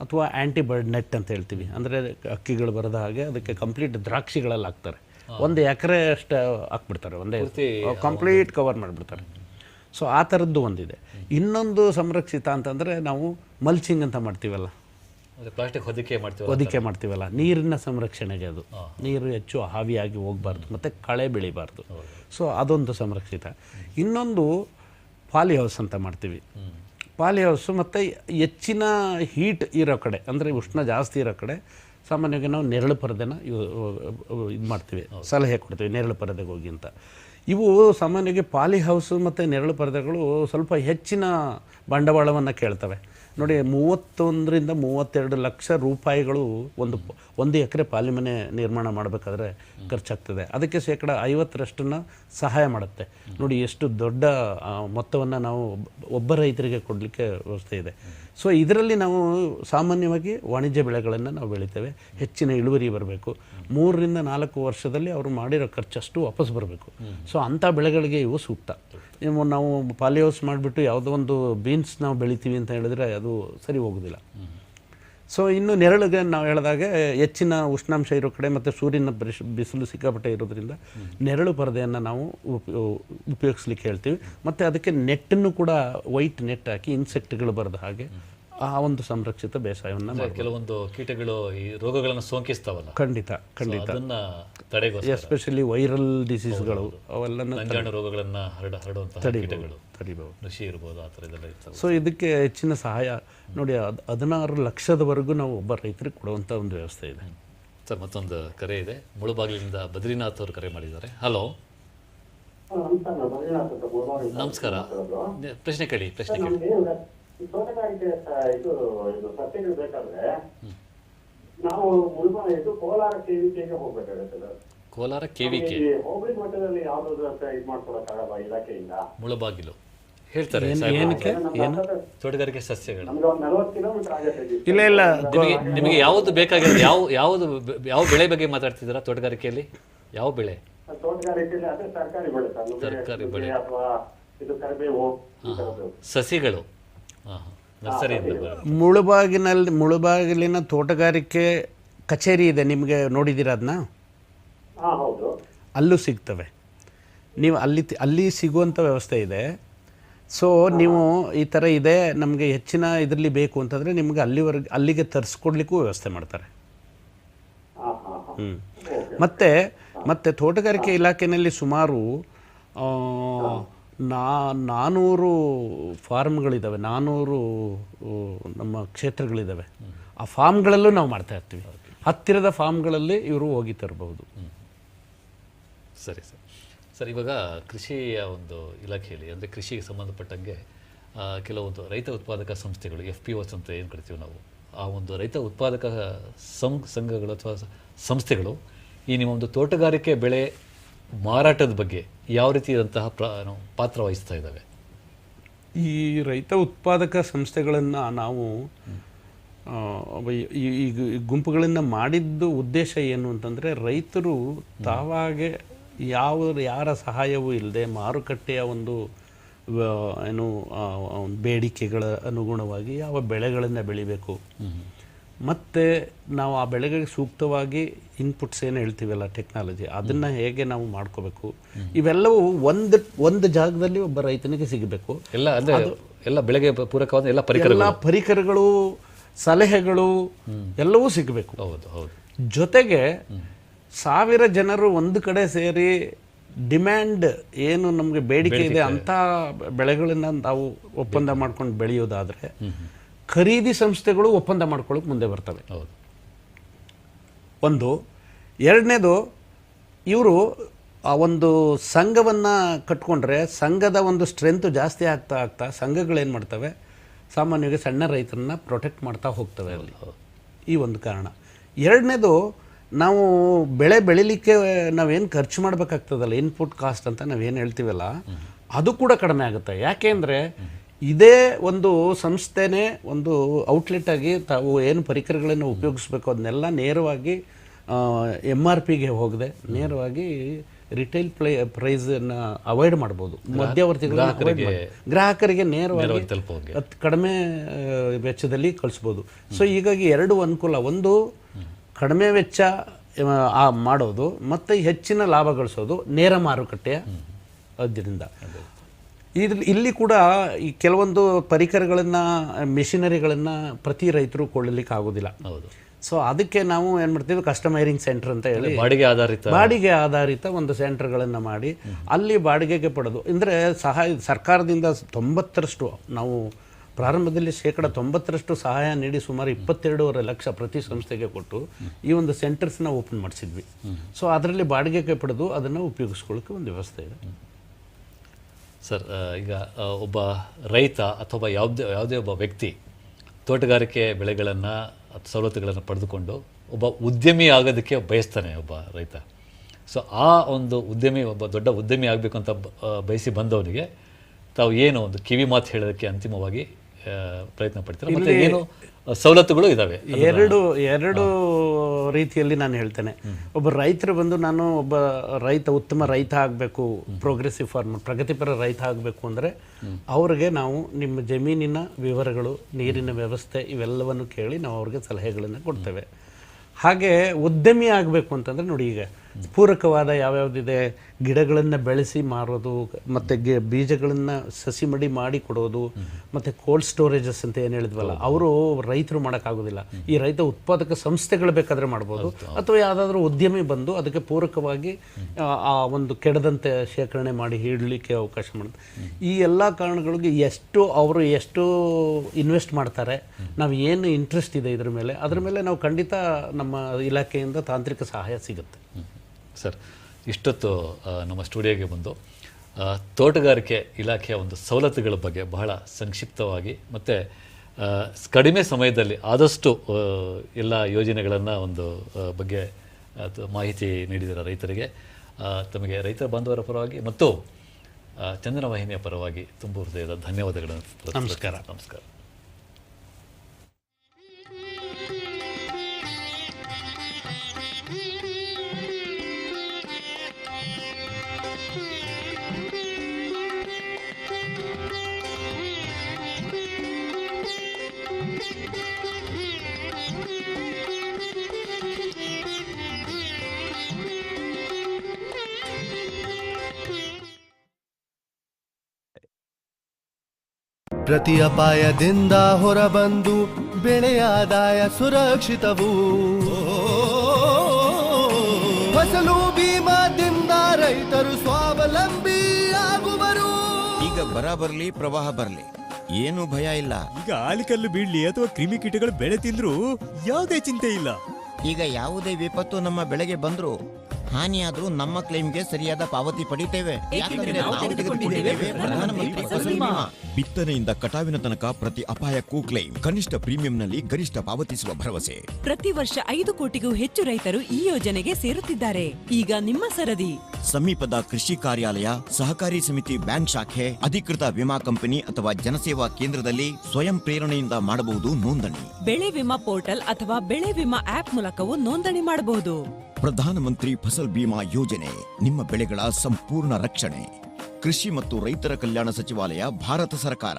ಅಥವಾ ಆ್ಯಂಟಿಬರ್ಡ್ ನೆಟ್ ಅಂತ ಹೇಳ್ತೀವಿ. ಅಂದರೆ ಹಕ್ಕಿಗಳು ಬರದ ಹಾಗೆ ಅದಕ್ಕೆ ಕಂಪ್ಲೀಟ್ ದ್ರಾಕ್ಷಿಗಳಲ್ಲಿ ಹಾಕ್ತಾರೆ. ಒಂದು ಎಕರೆ ಅಷ್ಟು ಹಾಕ್ಬಿಡ್ತಾರೆ ಒಂದೇ ಕಂಪ್ಲೀಟ್ ಕವರ್ ಮಾಡಿಬಿಡ್ತಾರೆ. ಸೊ ಆ ಥರದ್ದು ಒಂದಿದೆ. ಇನ್ನೊಂದು ಸಂರಕ್ಷಿತ ಅಂತಂದರೆ ನಾವು ಮಲ್ಚಿಂಗ್ ಅಂತ ಮಾಡ್ತೀವಲ್ಲ. ಪ್ಲಾಸ್ಟಿಕ್ ಹೊದಿಕೆ ಮಾಡ್ತೀವಿ ಹೊದಿಕೆ ಮಾಡ್ತೀವಲ್ಲ. ನೀರಿನ ಸಂರಕ್ಷಣೆಗೆ ಅದು. ನೀರು ಹೆಚ್ಚು ಹಾವಿಯಾಗಿ ಹೋಗಬಾರ್ದು ಮತ್ತು ಕಳೆ ಬೆಳಿಬಾರ್ದು. ಸೊ ಅದೊಂದು ಸಂರಕ್ಷಿತ. ಇನ್ನೊಂದು ಪಾಲಿ ಹೌಸ್ ಅಂತ ಮಾಡ್ತೀವಿ. ಪಾಲಿ ಹೌಸು ಮತ್ತು ಹೆಚ್ಚಿನ ಹೀಟ್ ಇರೋ ಕಡೆ ಅಂದರೆ ಉಷ್ಣ ಜಾಸ್ತಿ ಇರೋ ಕಡೆ ಸಾಮಾನ್ಯವಾಗಿ ನಾವು ನೆರಳು ಪರದೆನ ಇದು ಮಾಡ್ತೀವಿ ಸಲಹೆ ಕೊಡ್ತೀವಿ ನೆರಳು ಪರದೆಗೆ ಹೋಗಿ ಅಂತ. ಇವು ಸಾಮಾನ್ಯವಾಗಿ ಪಾಲಿ ಹೌಸು ಮತ್ತು ನೆರಳು ಪರದೆಗಳು ಸ್ವಲ್ಪ ಹೆಚ್ಚಿನ ಬಂಡವಾಳವನ್ನು ಕೇಳ್ತವೆ. ನೋಡಿ ಮೂವತ್ತೊಂದರಿಂದ ಮೂವತ್ತೆರಡು ಲಕ್ಷ ರೂಪಾಯಿಗಳು ಒಂದು ಒಂದು ಎಕರೆ ಪಾಲಿಮನೆ ನಿರ್ಮಾಣ ಮಾಡಬೇಕಾದ್ರೆ ಖರ್ಚಾಗ್ತದೆ. ಅದಕ್ಕೆ ಶೇಕಡ ಐವತ್ತರಷ್ಟನ್ನು ಸಹಾಯ ಮಾಡುತ್ತೆ. ನೋಡಿ ಎಷ್ಟು ದೊಡ್ಡ ಮೊತ್ತವನ್ನು ನಾವು ಒಬ್ಬ ರೈತರಿಗೆ ಕೊಡಲಿಕ್ಕೆ ವ್ಯವಸ್ಥೆ ಇದೆ. ಸೊ ಇದರಲ್ಲಿ ನಾವು ಸಾಮಾನ್ಯವಾಗಿ ವಾಣಿಜ್ಯ ಬೆಳೆಗಳನ್ನು ನಾವು ಬೆಳಿತೇವೆ. ಹೆಚ್ಚಿನ ಇಳುವರಿ ಬರಬೇಕು. ಮೂರರಿಂದ ನಾಲ್ಕು ವರ್ಷದಲ್ಲಿ ಅವರು ಮಾಡಿರೋ ಖರ್ಚಷ್ಟು ವಾಪಸ್ ಬರಬೇಕು. ಸೊ ಅಂಥ ಬೆಳೆಗಳಿಗೆ ಇವು ಸೂಕ್ತ. ನಾವು ಪಾಲಿ ಹೌಸ್ ಮಾಡಿಬಿಟ್ಟು ಯಾವುದೋ ಒಂದು ಬೀನ್ಸ್ ನಾವು ಬೆಳಿತೀವಿ ಅಂತ ಹೇಳಿದ್ರೆ ಅದು ಸರಿ ಹೋಗೋದಿಲ್ಲ. ಸೊ ಇನ್ನು ನೆರಳಿಗೆ ನಾವು ಹೇಳಿದಾಗೆ ಹೆಚ್ಚಿನ ಉಷ್ಣಾಂಶ ಇರೋ ಕಡೆ ಮತ್ತು ಸೂರ್ಯನ ಬಿಸ್- ಬಿಸಿಲು ಸಿಕ್ಕಾಪಟ್ಟೆ ಇರೋದ್ರಿಂದ ನೆರಳು ಪರದೆಯನ್ನು ನಾವು ಉಪ, ಉಪಯೋಗಿಸ್ಲಿಕ್ಕೆ ಹೇಳ್ತೀವಿ. ಮತ್ತು ಅದಕ್ಕೆ ನೆಟ್ಟನ್ನು ಕೂಡ ವೈಟ್ ನೆಟ್ ಹಾಕಿ ಇನ್ಸೆಕ್ಟ್ಗಳು ಬರದ ಹಾಗೆ ಆ ಒಂದು ಸಂರಕ್ಷಿತ ಬೇಸಾಯವನ್ನು ಕೆಲವೊಂದು ಕೀಟಗಳು ಈ ರೋಗಗಳನ್ನು ಸೋಂಕಿಸ್ತಾವಲ್ಲ. ಖಂಡಿತ ಖಂಡಿತ. ಅದನ್ನ ತಡೆಗೋಸ್ಕರ. ಎಸ್ಪೆಷಲಿ ವೈರಲ್ ಡಿಸೀಸ್ಗಳು ಅವೆಲ್ಲ ನಂಜಾಣು ರೋಗಗಳನ್ನು ಹರಡ ಹರಡುವಂತಹ ಕೀಟಗಳು. ತಡಿಬಹುದು ಕೃಷಿ ಇರ್ಬೋದು ಆ ಥರ ಇದೆಲ್ಲ ಇರ್ತವೆ. ಸೊ ಇದಕ್ಕೆ ಹೆಚ್ಚಿನ ಸಹಾಯ ನೋಡಿ ಅದು ಹದಿನಾರು ಲಕ್ಷದವರೆಗೂ ನಾವು ಒಬ್ಬ ರೈತರಿಗೆ ಕೊಡುವಂಥ ಒಂದು ವ್ಯವಸ್ಥೆ ಇದೆ. ಸರ್ ಮತ್ತೊಂದು ಕರೆ ಇದೆ. ಮುಳುಬಾಗಿಲಿಂದ ಬದ್ರಿನಾಥ್ ಅವರು ಕರೆ ಮಾಡಿದ್ದಾರೆ. ಹಲೋ. ನಮಸ್ಕಾರ. ಪ್ರಶ್ನೆ ಕೇಳಿ ಪ್ರಶ್ನೆ ಕೇಳಿ. ತೋಟಗಾರಿಕೆ ಇದು ಇದು ಸಸ್ಯಗಳು ಬೇಕಾದ್ರೆ ನಾವು ಮುಳಬಾ ಇದು ಕೋಲಾರ ಕೆವಿಕೆಗೆ ಹೋಗ್ಬೇಕಾಗತ್ತೆ ಸರ್. ಕೋಲಾರ ಕೆವಿಕೆ ಈ ಹೋಬಳಿ ಮಟ್ಟದಲ್ಲಿ ಯಾವ್ದಾದ್ರು ಅಂತ ಇದು ಮಾಡ್ಕೊಡಕ್ಕಾಗಲ್ಲ ಇಲಾಖೆಯಿಂದ. ಮುಳಬಾಗಿಲು. ಹೇಳ್ತಾರೆ ಏನಕ್ಕೆ? ಏನು? ತೋಟಗಾರಿಕೆ ಸಸ್ಯಗಳು. ಇಲ್ಲ. ಇಲ್ಲ ನಿಮಗೆ ನಿಮಗೆ ಯಾವುದು ಬೇಕಾಗಿರೋದು? ಯಾವ ಯಾವುದು ಯಾವ ಬೆಳೆ ಬಗ್ಗೆ ಮಾತಾಡ್ತಿದ್ದೀರಾ ತೋಟಗಾರಿಕೆಯಲ್ಲಿ? ಯಾವ ಬೆಳೆ? ತೋಟಗಾರಿಕೆಯಲ್ಲಿ ಅದೇ ತರಕಾರಿ ಬೆಳೆ ತರಕಾರಿ ಬೆಳೆ. ಅಥವಾ ಇದು ಕರಿಬೇವು ಸಸಿಗಳು. ಮುಳುಬಾಗಿನಲ್ಲಿ ಮುಳುಬಾಗಿಲಿನ ತೋಟಗಾರಿಕೆ ಕಚೇರಿ ಇದೆ ನಿಮಗೆ ನೋಡಿದ್ದೀರಾ ಅದನ್ನ ಹಾ ಹೌದು. ಅಲ್ಲೂ ಸಿಗ್ತವೆ. ನೀವು ಅಲ್ಲಿ ತಿ- ಅಲ್ಲಿ ಸಿಗುವಂಥ ವ್ಯವಸ್ಥೆ ಇದೆ. ಸೊ ನೀವು ಈ ಥರ ಇದೆ ನಮಗೆ ಹೆಚ್ಚಿನ ಇದರಲ್ಲಿ ಬೇಕು ಅಂತಂದರೆ ನಿಮಗೆ ಅಲ್ಲಿವರೆಗೆ ಅಲ್ಲಿಗೆ ತರಿಸ್ಕೊಡ್ಲಿಕ್ಕೂ ವ್ಯವಸ್ಥೆ ಮಾಡ್ತಾರೆ. ಹ್ಞೂ ಮತ್ತು ಮತ್ತು ತೋಟಗಾರಿಕೆ ಇಲಾಖೆಯಲ್ಲಿ ಸುಮಾರು ಆ, ನಾ ನಾನ್ನೂರು ಫಾರ್ಮ್ಗಳಿದ್ದಾವೆ ನಾನ್ನೂರು ನಮ್ಮ ಕ್ಷೇತ್ರಗಳಿದ್ದಾವೆ. ಆ ಫಾರ್ಮ್ಗಳಲ್ಲೂ ನಾವು ಮಾಡ್ತಾ ಇರ್ತೀವಿ. ಹತ್ತಿರದ ಫಾರ್ಮ್ಗಳಲ್ಲಿ ಇವರು ಹೋಗಿ ತರಬಹುದು. ಸರಿ, ಸರ್. ಸರ್, ಇವಾಗ ಕೃಷಿಯ ಒಂದು ಇಲಾಖೆಯಲ್ಲಿ ಅಂದರೆ ಕೃಷಿಗೆ ಸಂಬಂಧಪಟ್ಟಂಗೆ ಕೆಲವೊಂದು ರೈತ ಉತ್ಪಾದಕ ಸಂಸ್ಥೆಗಳು ಎಫ್ ಪಿ ಒ ಅಂತ ಏನು ಕರಿತೀವಿ ನಾವು? ಆ ಒಂದು ರೈತ ಉತ್ಪಾದಕ ಸಂ, ಸಂಘಗಳು ಅಥವಾ ಸಂಸ್ಥೆಗಳು ಈ ನಿಮ್ಮ ಒಂದು ತೋಟಗಾರಿಕೆ ಬೆಳೆ ಮಾರಾಟದ ಬಗ್ಗೆ ಯಾವ ರೀತಿ ಪ್ರ ಪಾತ್ರ ವಹಿಸ್ತಾ ಇದ್ದಾವೆ? ಈ ರೈತ ಉತ್ಪಾದಕ ಸಂಸ್ಥೆಗಳನ್ನು ನಾವು ಈ ಈ ಗುಂಪುಗಳನ್ನು ಮಾಡಿದ್ದು ಉದ್ದೇಶ ಏನು ಅಂತಂದರೆ ರೈತರು ತಾವಾಗೆ ಯಾವ ಯಾರ ಸಹಾಯವೂ ಇಲ್ಲದೆ ಮಾರುಕಟ್ಟೆಯ ಒಂದು ಏನು ಬೇಡಿಕೆಗಳ ಅನುಗುಣವಾಗಿ ಯಾವ ಬೆಳೆಗಳನ್ನು ಬೆಳಿಬೇಕು. ಮತ್ತು ನಾವು ಆ ಬೆಳೆಗಳಿಗೆ ಸೂಕ್ತವಾಗಿ ಇನ್ಪುಟ್ಸ್ ಏನು ಹೇಳ್ತೀವಲ್ಲ ಟೆಕ್ನಾಲಜಿ ಅದನ್ನು ಹೇಗೆ ನಾವು ಮಾಡ್ಕೋಬೇಕು? ಇವೆಲ್ಲವೂ ಒಂದು ಒಂದು ಜಾಗದಲ್ಲಿ ಒಬ್ಬ ರೈತನಿಗೆ ಸಿಗಬೇಕು. ಎಲ್ಲ ಅಂದರೆ ಎಲ್ಲ ಬೆಳೆಗೆ ಪೂರಕವಾದ ಎಲ್ಲ ಪರಿಕರಗಳು. ಎಲ್ಲ ಪರಿಕರಗಳು ಸಲಹೆಗಳು ಎಲ್ಲವೂ ಸಿಗಬೇಕು. ಹೌದು ಹೌದು. ಜೊತೆಗೆ ಸಾವಿರ ಜನರು ಒಂದು ಕಡೆ ಸೇರಿ ಡಿಮ್ಯಾಂಡ್ ಏನು ನಮಗೆ ಬೇಡಿಕೆ ಇದೆ ಅಂಥ ಬೆಳೆಗಳನ್ನು ನಾವು ಒಪ್ಪಂದ ಮಾಡ್ಕೊಂಡು ಬೆಳೆಯೋದಾದರೆ ಖರೀದಿ ಸಂಸ್ಥೆಗಳು ಒಪ್ಪಂದ ಮಾಡ್ಕೊಳ್ಳೋಕೆ ಮುಂದೆ ಬರ್ತವೆ. ಹೌದು. ಒಂದು ಎರಡನೇದು ಇವರು ಆ ಒಂದು ಸಂಘವನ್ನು ಕಟ್ಕೊಂಡ್ರೆ ಸಂಘದ ಒಂದು ಸ್ಟ್ರೆಂತ್ ಜಾಸ್ತಿ ಆಗ್ತಾ ಆಗ್ತಾ ಸಂಘಗಳೇನು ಮಾಡ್ತವೆ? ಸಾಮಾನ್ಯವಾಗಿ ಸಣ್ಣ ರೈತರನ್ನ ಪ್ರೊಟೆಕ್ಟ್ ಮಾಡ್ತಾ ಹೋಗ್ತವೆ ಅಲ್ಲಿ. ಈ ಒಂದು ಕಾರಣ. ಎರಡನೇದು ನಾವು ಬೆಳೆ ಬೆಳಿಲಿಕ್ಕೆ ನಾವೇನು ಖರ್ಚು ಮಾಡಬೇಕಾಗ್ತದಲ್ಲ ಇನ್ಪುಟ್ ಕಾಸ್ಟ್ ಅಂತ ನಾವೇನು ಹೇಳ್ತೀವಲ್ಲ ಅದು ಕೂಡ ಕಡಿಮೆ ಆಗುತ್ತೆ. ಯಾಕೆಂದರೆ ಇದೇ ಒಂದು ಸಂಸ್ಥೆನೇ ಒಂದು ಔಟ್ಲೆಟ್ ಆಗಿ ತಾವು ಏನು ಪರಿಕರಗಳನ್ನು ಉಪಯೋಗಿಸ್ಬೇಕು ಅದನ್ನೆಲ್ಲ ನೇರವಾಗಿ ಎಂ ಆರ್ ಪಿಗೆ ಹೋಗದೆ. ನೇರವಾಗಿ ರಿಟೇಲ್ ಪ್ಲೇ ಪ್ರೈಸನ್ನು ಅವಾಯ್ಡ್ ಮಾಡ್ಬೋದು. ಮಧ್ಯವರ್ತಿಗಳಿಗೆ ಗ್ರಾಹಕರಿಗೆ ನೇರವಾಗಿ. ಅತ್ ಕಡಿಮೆ ವೆಚ್ಚದಲ್ಲಿ ಕಳಿಸ್ಬೋದು. ಸೊ ಹೀಗಾಗಿ ಎರಡು ಅನುಕೂಲ. ಒಂದು ಕಡಿಮೆ ವೆಚ್ಚ ಮಾಡೋದು ಮತ್ತು ಹೆಚ್ಚಿನ ಲಾಭ ಗಳಿಸೋದು ನೇರ ಮಾರುಕಟ್ಟೆಯ ಅದರಿಂದ ಇದ್ರ ಇಲ್ಲಿ ಕೂಡ ಈ ಕೆಲವೊಂದು ಪರಿಕರಗಳನ್ನು ಮಿಷಿನರಿಗಳನ್ನು ಪ್ರತಿ ರೈತರು ಕೊಳ್ಳಲಿಕ್ಕೆ ಆಗೋದಿಲ್ಲ. ಹೌದು. ಸೊ ಅದಕ್ಕೆ ನಾವು ಏನು ಮಾಡ್ತೀವಿ ಕಸ್ಟಮೈರಿಂಗ್ ಸೆಂಟರ್ ಅಂತ ಹೇಳಿ ಬಾಡಿಗೆ ಆಧಾರಿತ ಬಾಡಿಗೆ ಆಧಾರಿತ ಒಂದು ಸೆಂಟರ್ಗಳನ್ನು ಮಾಡಿ ಅಲ್ಲಿ ಬಾಡಿಗೆಗೆ ಪಡೆದು ಅಂದರೆ ಸಹಾಯ ಸರ್ಕಾರದಿಂದ ತೊಂಬತ್ತರಷ್ಟು ನಾವು ಪ್ರಾರಂಭದಲ್ಲಿ ಶೇಕಡ ತೊಂಬತ್ತರಷ್ಟು ಸಹಾಯ ನೀಡಿ ಸುಮಾರು ಇಪ್ಪತ್ತೆರಡೂವರೆ ಲಕ್ಷ ಪ್ರತಿ ಸಂಸ್ಥೆಗೆ ಕೊಟ್ಟು ಈ ಒಂದು ಸೆಂಟರ್ಸ್ನ ಓಪನ್ ಮಾಡಿಸಿದ್ವಿ. ಸೊ ಅದರಲ್ಲಿ ಬಾಡಿಗೆಗೆ ಪಡೆದು ಅದನ್ನು ಉಪಯೋಗಿಸ್ಕೊಳ್ಳೋಕ್ಕೆ ಒಂದು ವ್ಯವಸ್ಥೆ ಇದೆ. ಸರ್ ಈಗ ಒಬ್ಬ ರೈತ ಅಥವಾ ಯಾವುದೇ ಯಾವುದೇ ಒಬ್ಬ ವ್ಯಕ್ತಿ ತೋಟಗಾರಿಕೆ ಬೆಳೆಗಳನ್ನು ಸವಲತ್ತುಗಳನ್ನು ಪಡೆದುಕೊಂಡು ಒಬ್ಬ ಉದ್ಯಮಿ ಆಗೋದಕ್ಕೆ ಬಯಸ್ತಾನೆ ಒಬ್ಬ ರೈತ. ಸೊ ಆ ಒಂದು ಉದ್ಯಮಿ ಒಬ್ಬ ದೊಡ್ಡ ಉದ್ಯಮಿ ಆಗಬೇಕು ಅಂತ ಬಯಸಿ ಬಂದವನಿಗೆ ತಾವು ಏನು ಒಂದು ಕಿವಿ ಮಾತು ಹೇಳೋದಕ್ಕೆ ಅಂತಿಮವಾಗಿ ಪ್ರಯತ್ನ ಪಡ್ತೀರಾ? ಮತ್ತು ಏನು ಸವಲತ್ತುಗಳು ಇದ್ದಾವೆ ಎರಡು ಎರಡು ರೀತಿಯಲ್ಲಿ ನಾನು ಹೇಳ್ತೇನೆ. ಒಬ್ಬ ರೈತರು ಬಂದು ನಾನು ಒಬ್ಬ ರೈತ, ಉತ್ತಮ ರೈತ ಆಗಬೇಕು ಪ್ರೋಗ್ರೆಸಿವ್ ಫಾರ್ಮರ್ ಪ್ರಗತಿಪರ ರೈತ ಆಗಬೇಕು ಅಂದರೆ ಅವ್ರಿಗೆ ನಾವು ನಿಮ್ಮ ಜಮೀನಿನ ವಿವರಗಳು, ನೀರಿನ ವ್ಯವಸ್ಥೆ ಇವೆಲ್ಲವನ್ನು ಕೇಳಿ ನಾವು ಅವ್ರಿಗೆ ಸಲಹೆಗಳನ್ನು ಕೊಡ್ತೇವೆ. ಹಾಗೆ ಉದ್ಯಮಿ ಆಗಬೇಕು ಅಂತಂದರೆ ನೋಡಿ ಈಗ ಪೂರಕವಾದ ಯಾವ್ಯಾವುದಿದೆ? ಗಿಡಗಳನ್ನು ಬೆಳೆಸಿ ಮಾರೋದು ಮತ್ತು ಗಿ ಬೀಜಗಳನ್ನು ಸಸಿ ಮಡಿ ಮಾಡಿ ಕೊಡೋದು ಮತ್ತು ಕೋಲ್ಡ್ ಸ್ಟೋರೇಜಸ್ ಅಂತ ಏನು ಹೇಳಿದ್ವಲ್ಲ ಅವರು ರೈತರು ಮಾಡೋಕ್ಕಾಗೋದಿಲ್ಲ. ಈ ರೈತ ಉತ್ಪಾದಕ ಸಂಸ್ಥೆಗಳು ಬೇಕಾದರೆ ಮಾಡ್ಬೋದು ಅಥವಾ ಯಾವುದಾದ್ರೂ ಉದ್ಯಮಿ ಬಂದು ಅದಕ್ಕೆ ಪೂರಕವಾಗಿ ಆ, ಒಂದು ಕೆಡದಂತೆ ಶೇಖರಣೆ ಮಾಡಿ ಇಡಲಿಕ್ಕೆ ಅವಕಾಶ ಮಾಡುತ್ತೆ ಈ ಎಲ್ಲ ಕಾರಣಗಳಿಗೆ ಎಷ್ಟು ಅವರು ಎಷ್ಟು ಇನ್ವೆಸ್ಟ್ ಮಾಡ್ತಾರೆ ನಾವು ಏನು ಇಂಟ್ರೆಸ್ಟ್ ಇದೆ ಇದ್ರ ಮೇಲೆ ಅದ್ರ ಮೇಲೆ ನಾವು ಖಂಡಿತ ನಮ್ಮ ಇಲಾಖೆಯಿಂದ ತಾಂತ್ರಿಕ ಸಹಾಯ ಸಿಗುತ್ತೆ. ಸರ್ ಇಷ್ಟೊತ್ತು ನಮ್ಮ ಸ್ಟುಡಿಯೋಗೆ ಬಂದು ತೋಟಗಾರಿಕೆ ಇಲಾಖೆಯ ಒಂದು ಸವಲತ್ತುಗಳ ಬಗ್ಗೆ ಬಹಳ ಸಂಕ್ಷಿಪ್ತವಾಗಿ ಮತ್ತು ಕಡಿಮೆ ಸಮಯದಲ್ಲಿ ಆದಷ್ಟು ಎಲ್ಲ ಯೋಜನೆಗಳನ್ನು ಒಂದು ಬಗ್ಗೆ ಮಾಹಿತಿ ನೀಡಿದ ರೈತರಿಗೆ ತಮಗೆ ರೈತರ ಬಾಂಧವರ ಪರವಾಗಿ ಮತ್ತು ಚಂದ್ರವಾಹಿನಿಯ ಚಂದನ ವಾಹಿನಿಯ ಪರವಾಗಿ ತುಂಬ ಹೃದಯದ ಧನ್ಯವಾದಗಳನ್ನು ನಮಸ್ಕಾರ. ನಮಸ್ಕಾರ ಪ್ರತಿ ಅಪಾಯದಿಂದ ಹೊರಬಂದು ಬೆಳೆಯಾದಾಯ ಸುರಕ್ಷಿತವು. ಫಸಲು ಬೀಮಾದಿಂದ ರೈತರು ಸ್ವಾವಲಂಬಿ ಆಗುವರು. ಈಗ ಬರ ಬರಲಿ ಪ್ರವಾಹ ಬರಲಿ. ಏನು ಭಯ ಇಲ್ಲ. ಈಗ ಆಲಿಕಲ್ಲು ಬೀಳ್ಲಿ ಅಥವಾ ಕ್ರಿಮಿಕೀಟಗಳು ಬೆಳೆ ತಿಂದ್ರು ಯಾವುದೇ ಚಿಂತೆ ಇಲ್ಲ. ಈಗ ಯಾವುದೇ ವಿಪತ್ತು ನಮ್ಮ ಬೆಳೆಗೆ ಬಂದ್ರು ಹಾನಿಯಾದ್ರೂ ನಮ್ಮ ಕ್ಲೈಮ್ಗೆ ಸರಿಯಾದ ಪಾವತಿ ಪಡಿತೇವೆ. ಯಾಕಂದ್ರೆ ನಾವು ತೆಗೆದುಕೊಂಡಿದ್ದೇವೆ. ಪ್ರಧಾನಮಂತ್ರಿ ಫಸಲ್ ಬಿಮಾ ಬಿತ್ತನೆಯಿಂದ ಕಟಾವಿನ ತನಕ ಪ್ರತಿ ಅಪಾಯಕ್ಕೂ ಕ್ಲೈಮ್ ಕನಿಷ್ಠ ಪ್ರೀಮಿಯಂನಲ್ಲಿ ಗರಿಷ್ಠ ಪಾವತಿಸುವ ಭರವಸೆ. ಪ್ರತಿ ವರ್ಷ ಐದು ಕೋಟಿಗೂ ಹೆಚ್ಚು ರೈತರು ಈ ಯೋಜನೆಗೆ ಸೇರುತ್ತಿದ್ದಾರೆ. ಈಗ ನಿಮ್ಮ ಸರದಿ. ಸಮೀಪದ ಕೃಷಿ ಕಾರ್ಯಾಲಯ ಸಹಕಾರಿ ಸಮಿತಿ ಬ್ಯಾಂಕ್ ಶಾಖೆ ಅಧಿಕೃತ ವಿಮಾ ಕಂಪನಿ ಅಥವಾ ಜನಸೇವಾ ಕೇಂದ್ರದಲ್ಲಿ ಸ್ವಯಂ ಪ್ರೇರಣೆಯಿಂದ ಮಾಡಬಹುದು ನೋಂದಣಿ. ಬೆಳೆ ವಿಮಾ ಪೋರ್ಟಲ್ ಅಥವಾ ಬೆಳೆ ವಿಮಾ ಆಪ್ ಮೂಲಕವೂ ನೋಂದಣಿ ಮಾಡಬಹುದು. ಪ್ರಧಾನಮಂತ್ರಿ ಫಸಲ್ ಬಿಮಾ ಯೋಜನೆ, ನಿಮ್ಮ ಬೆಳೆಗಳ ಸಂಪೂರ್ಣ ರಕ್ಷಣೆ. ಕೃಷಿ ಮತ್ತು ರೈತರ ಕಲ್ಯಾಣ ಸಚಿವಾಲಯ, ಭಾರತ ಸರ್ಕಾರ.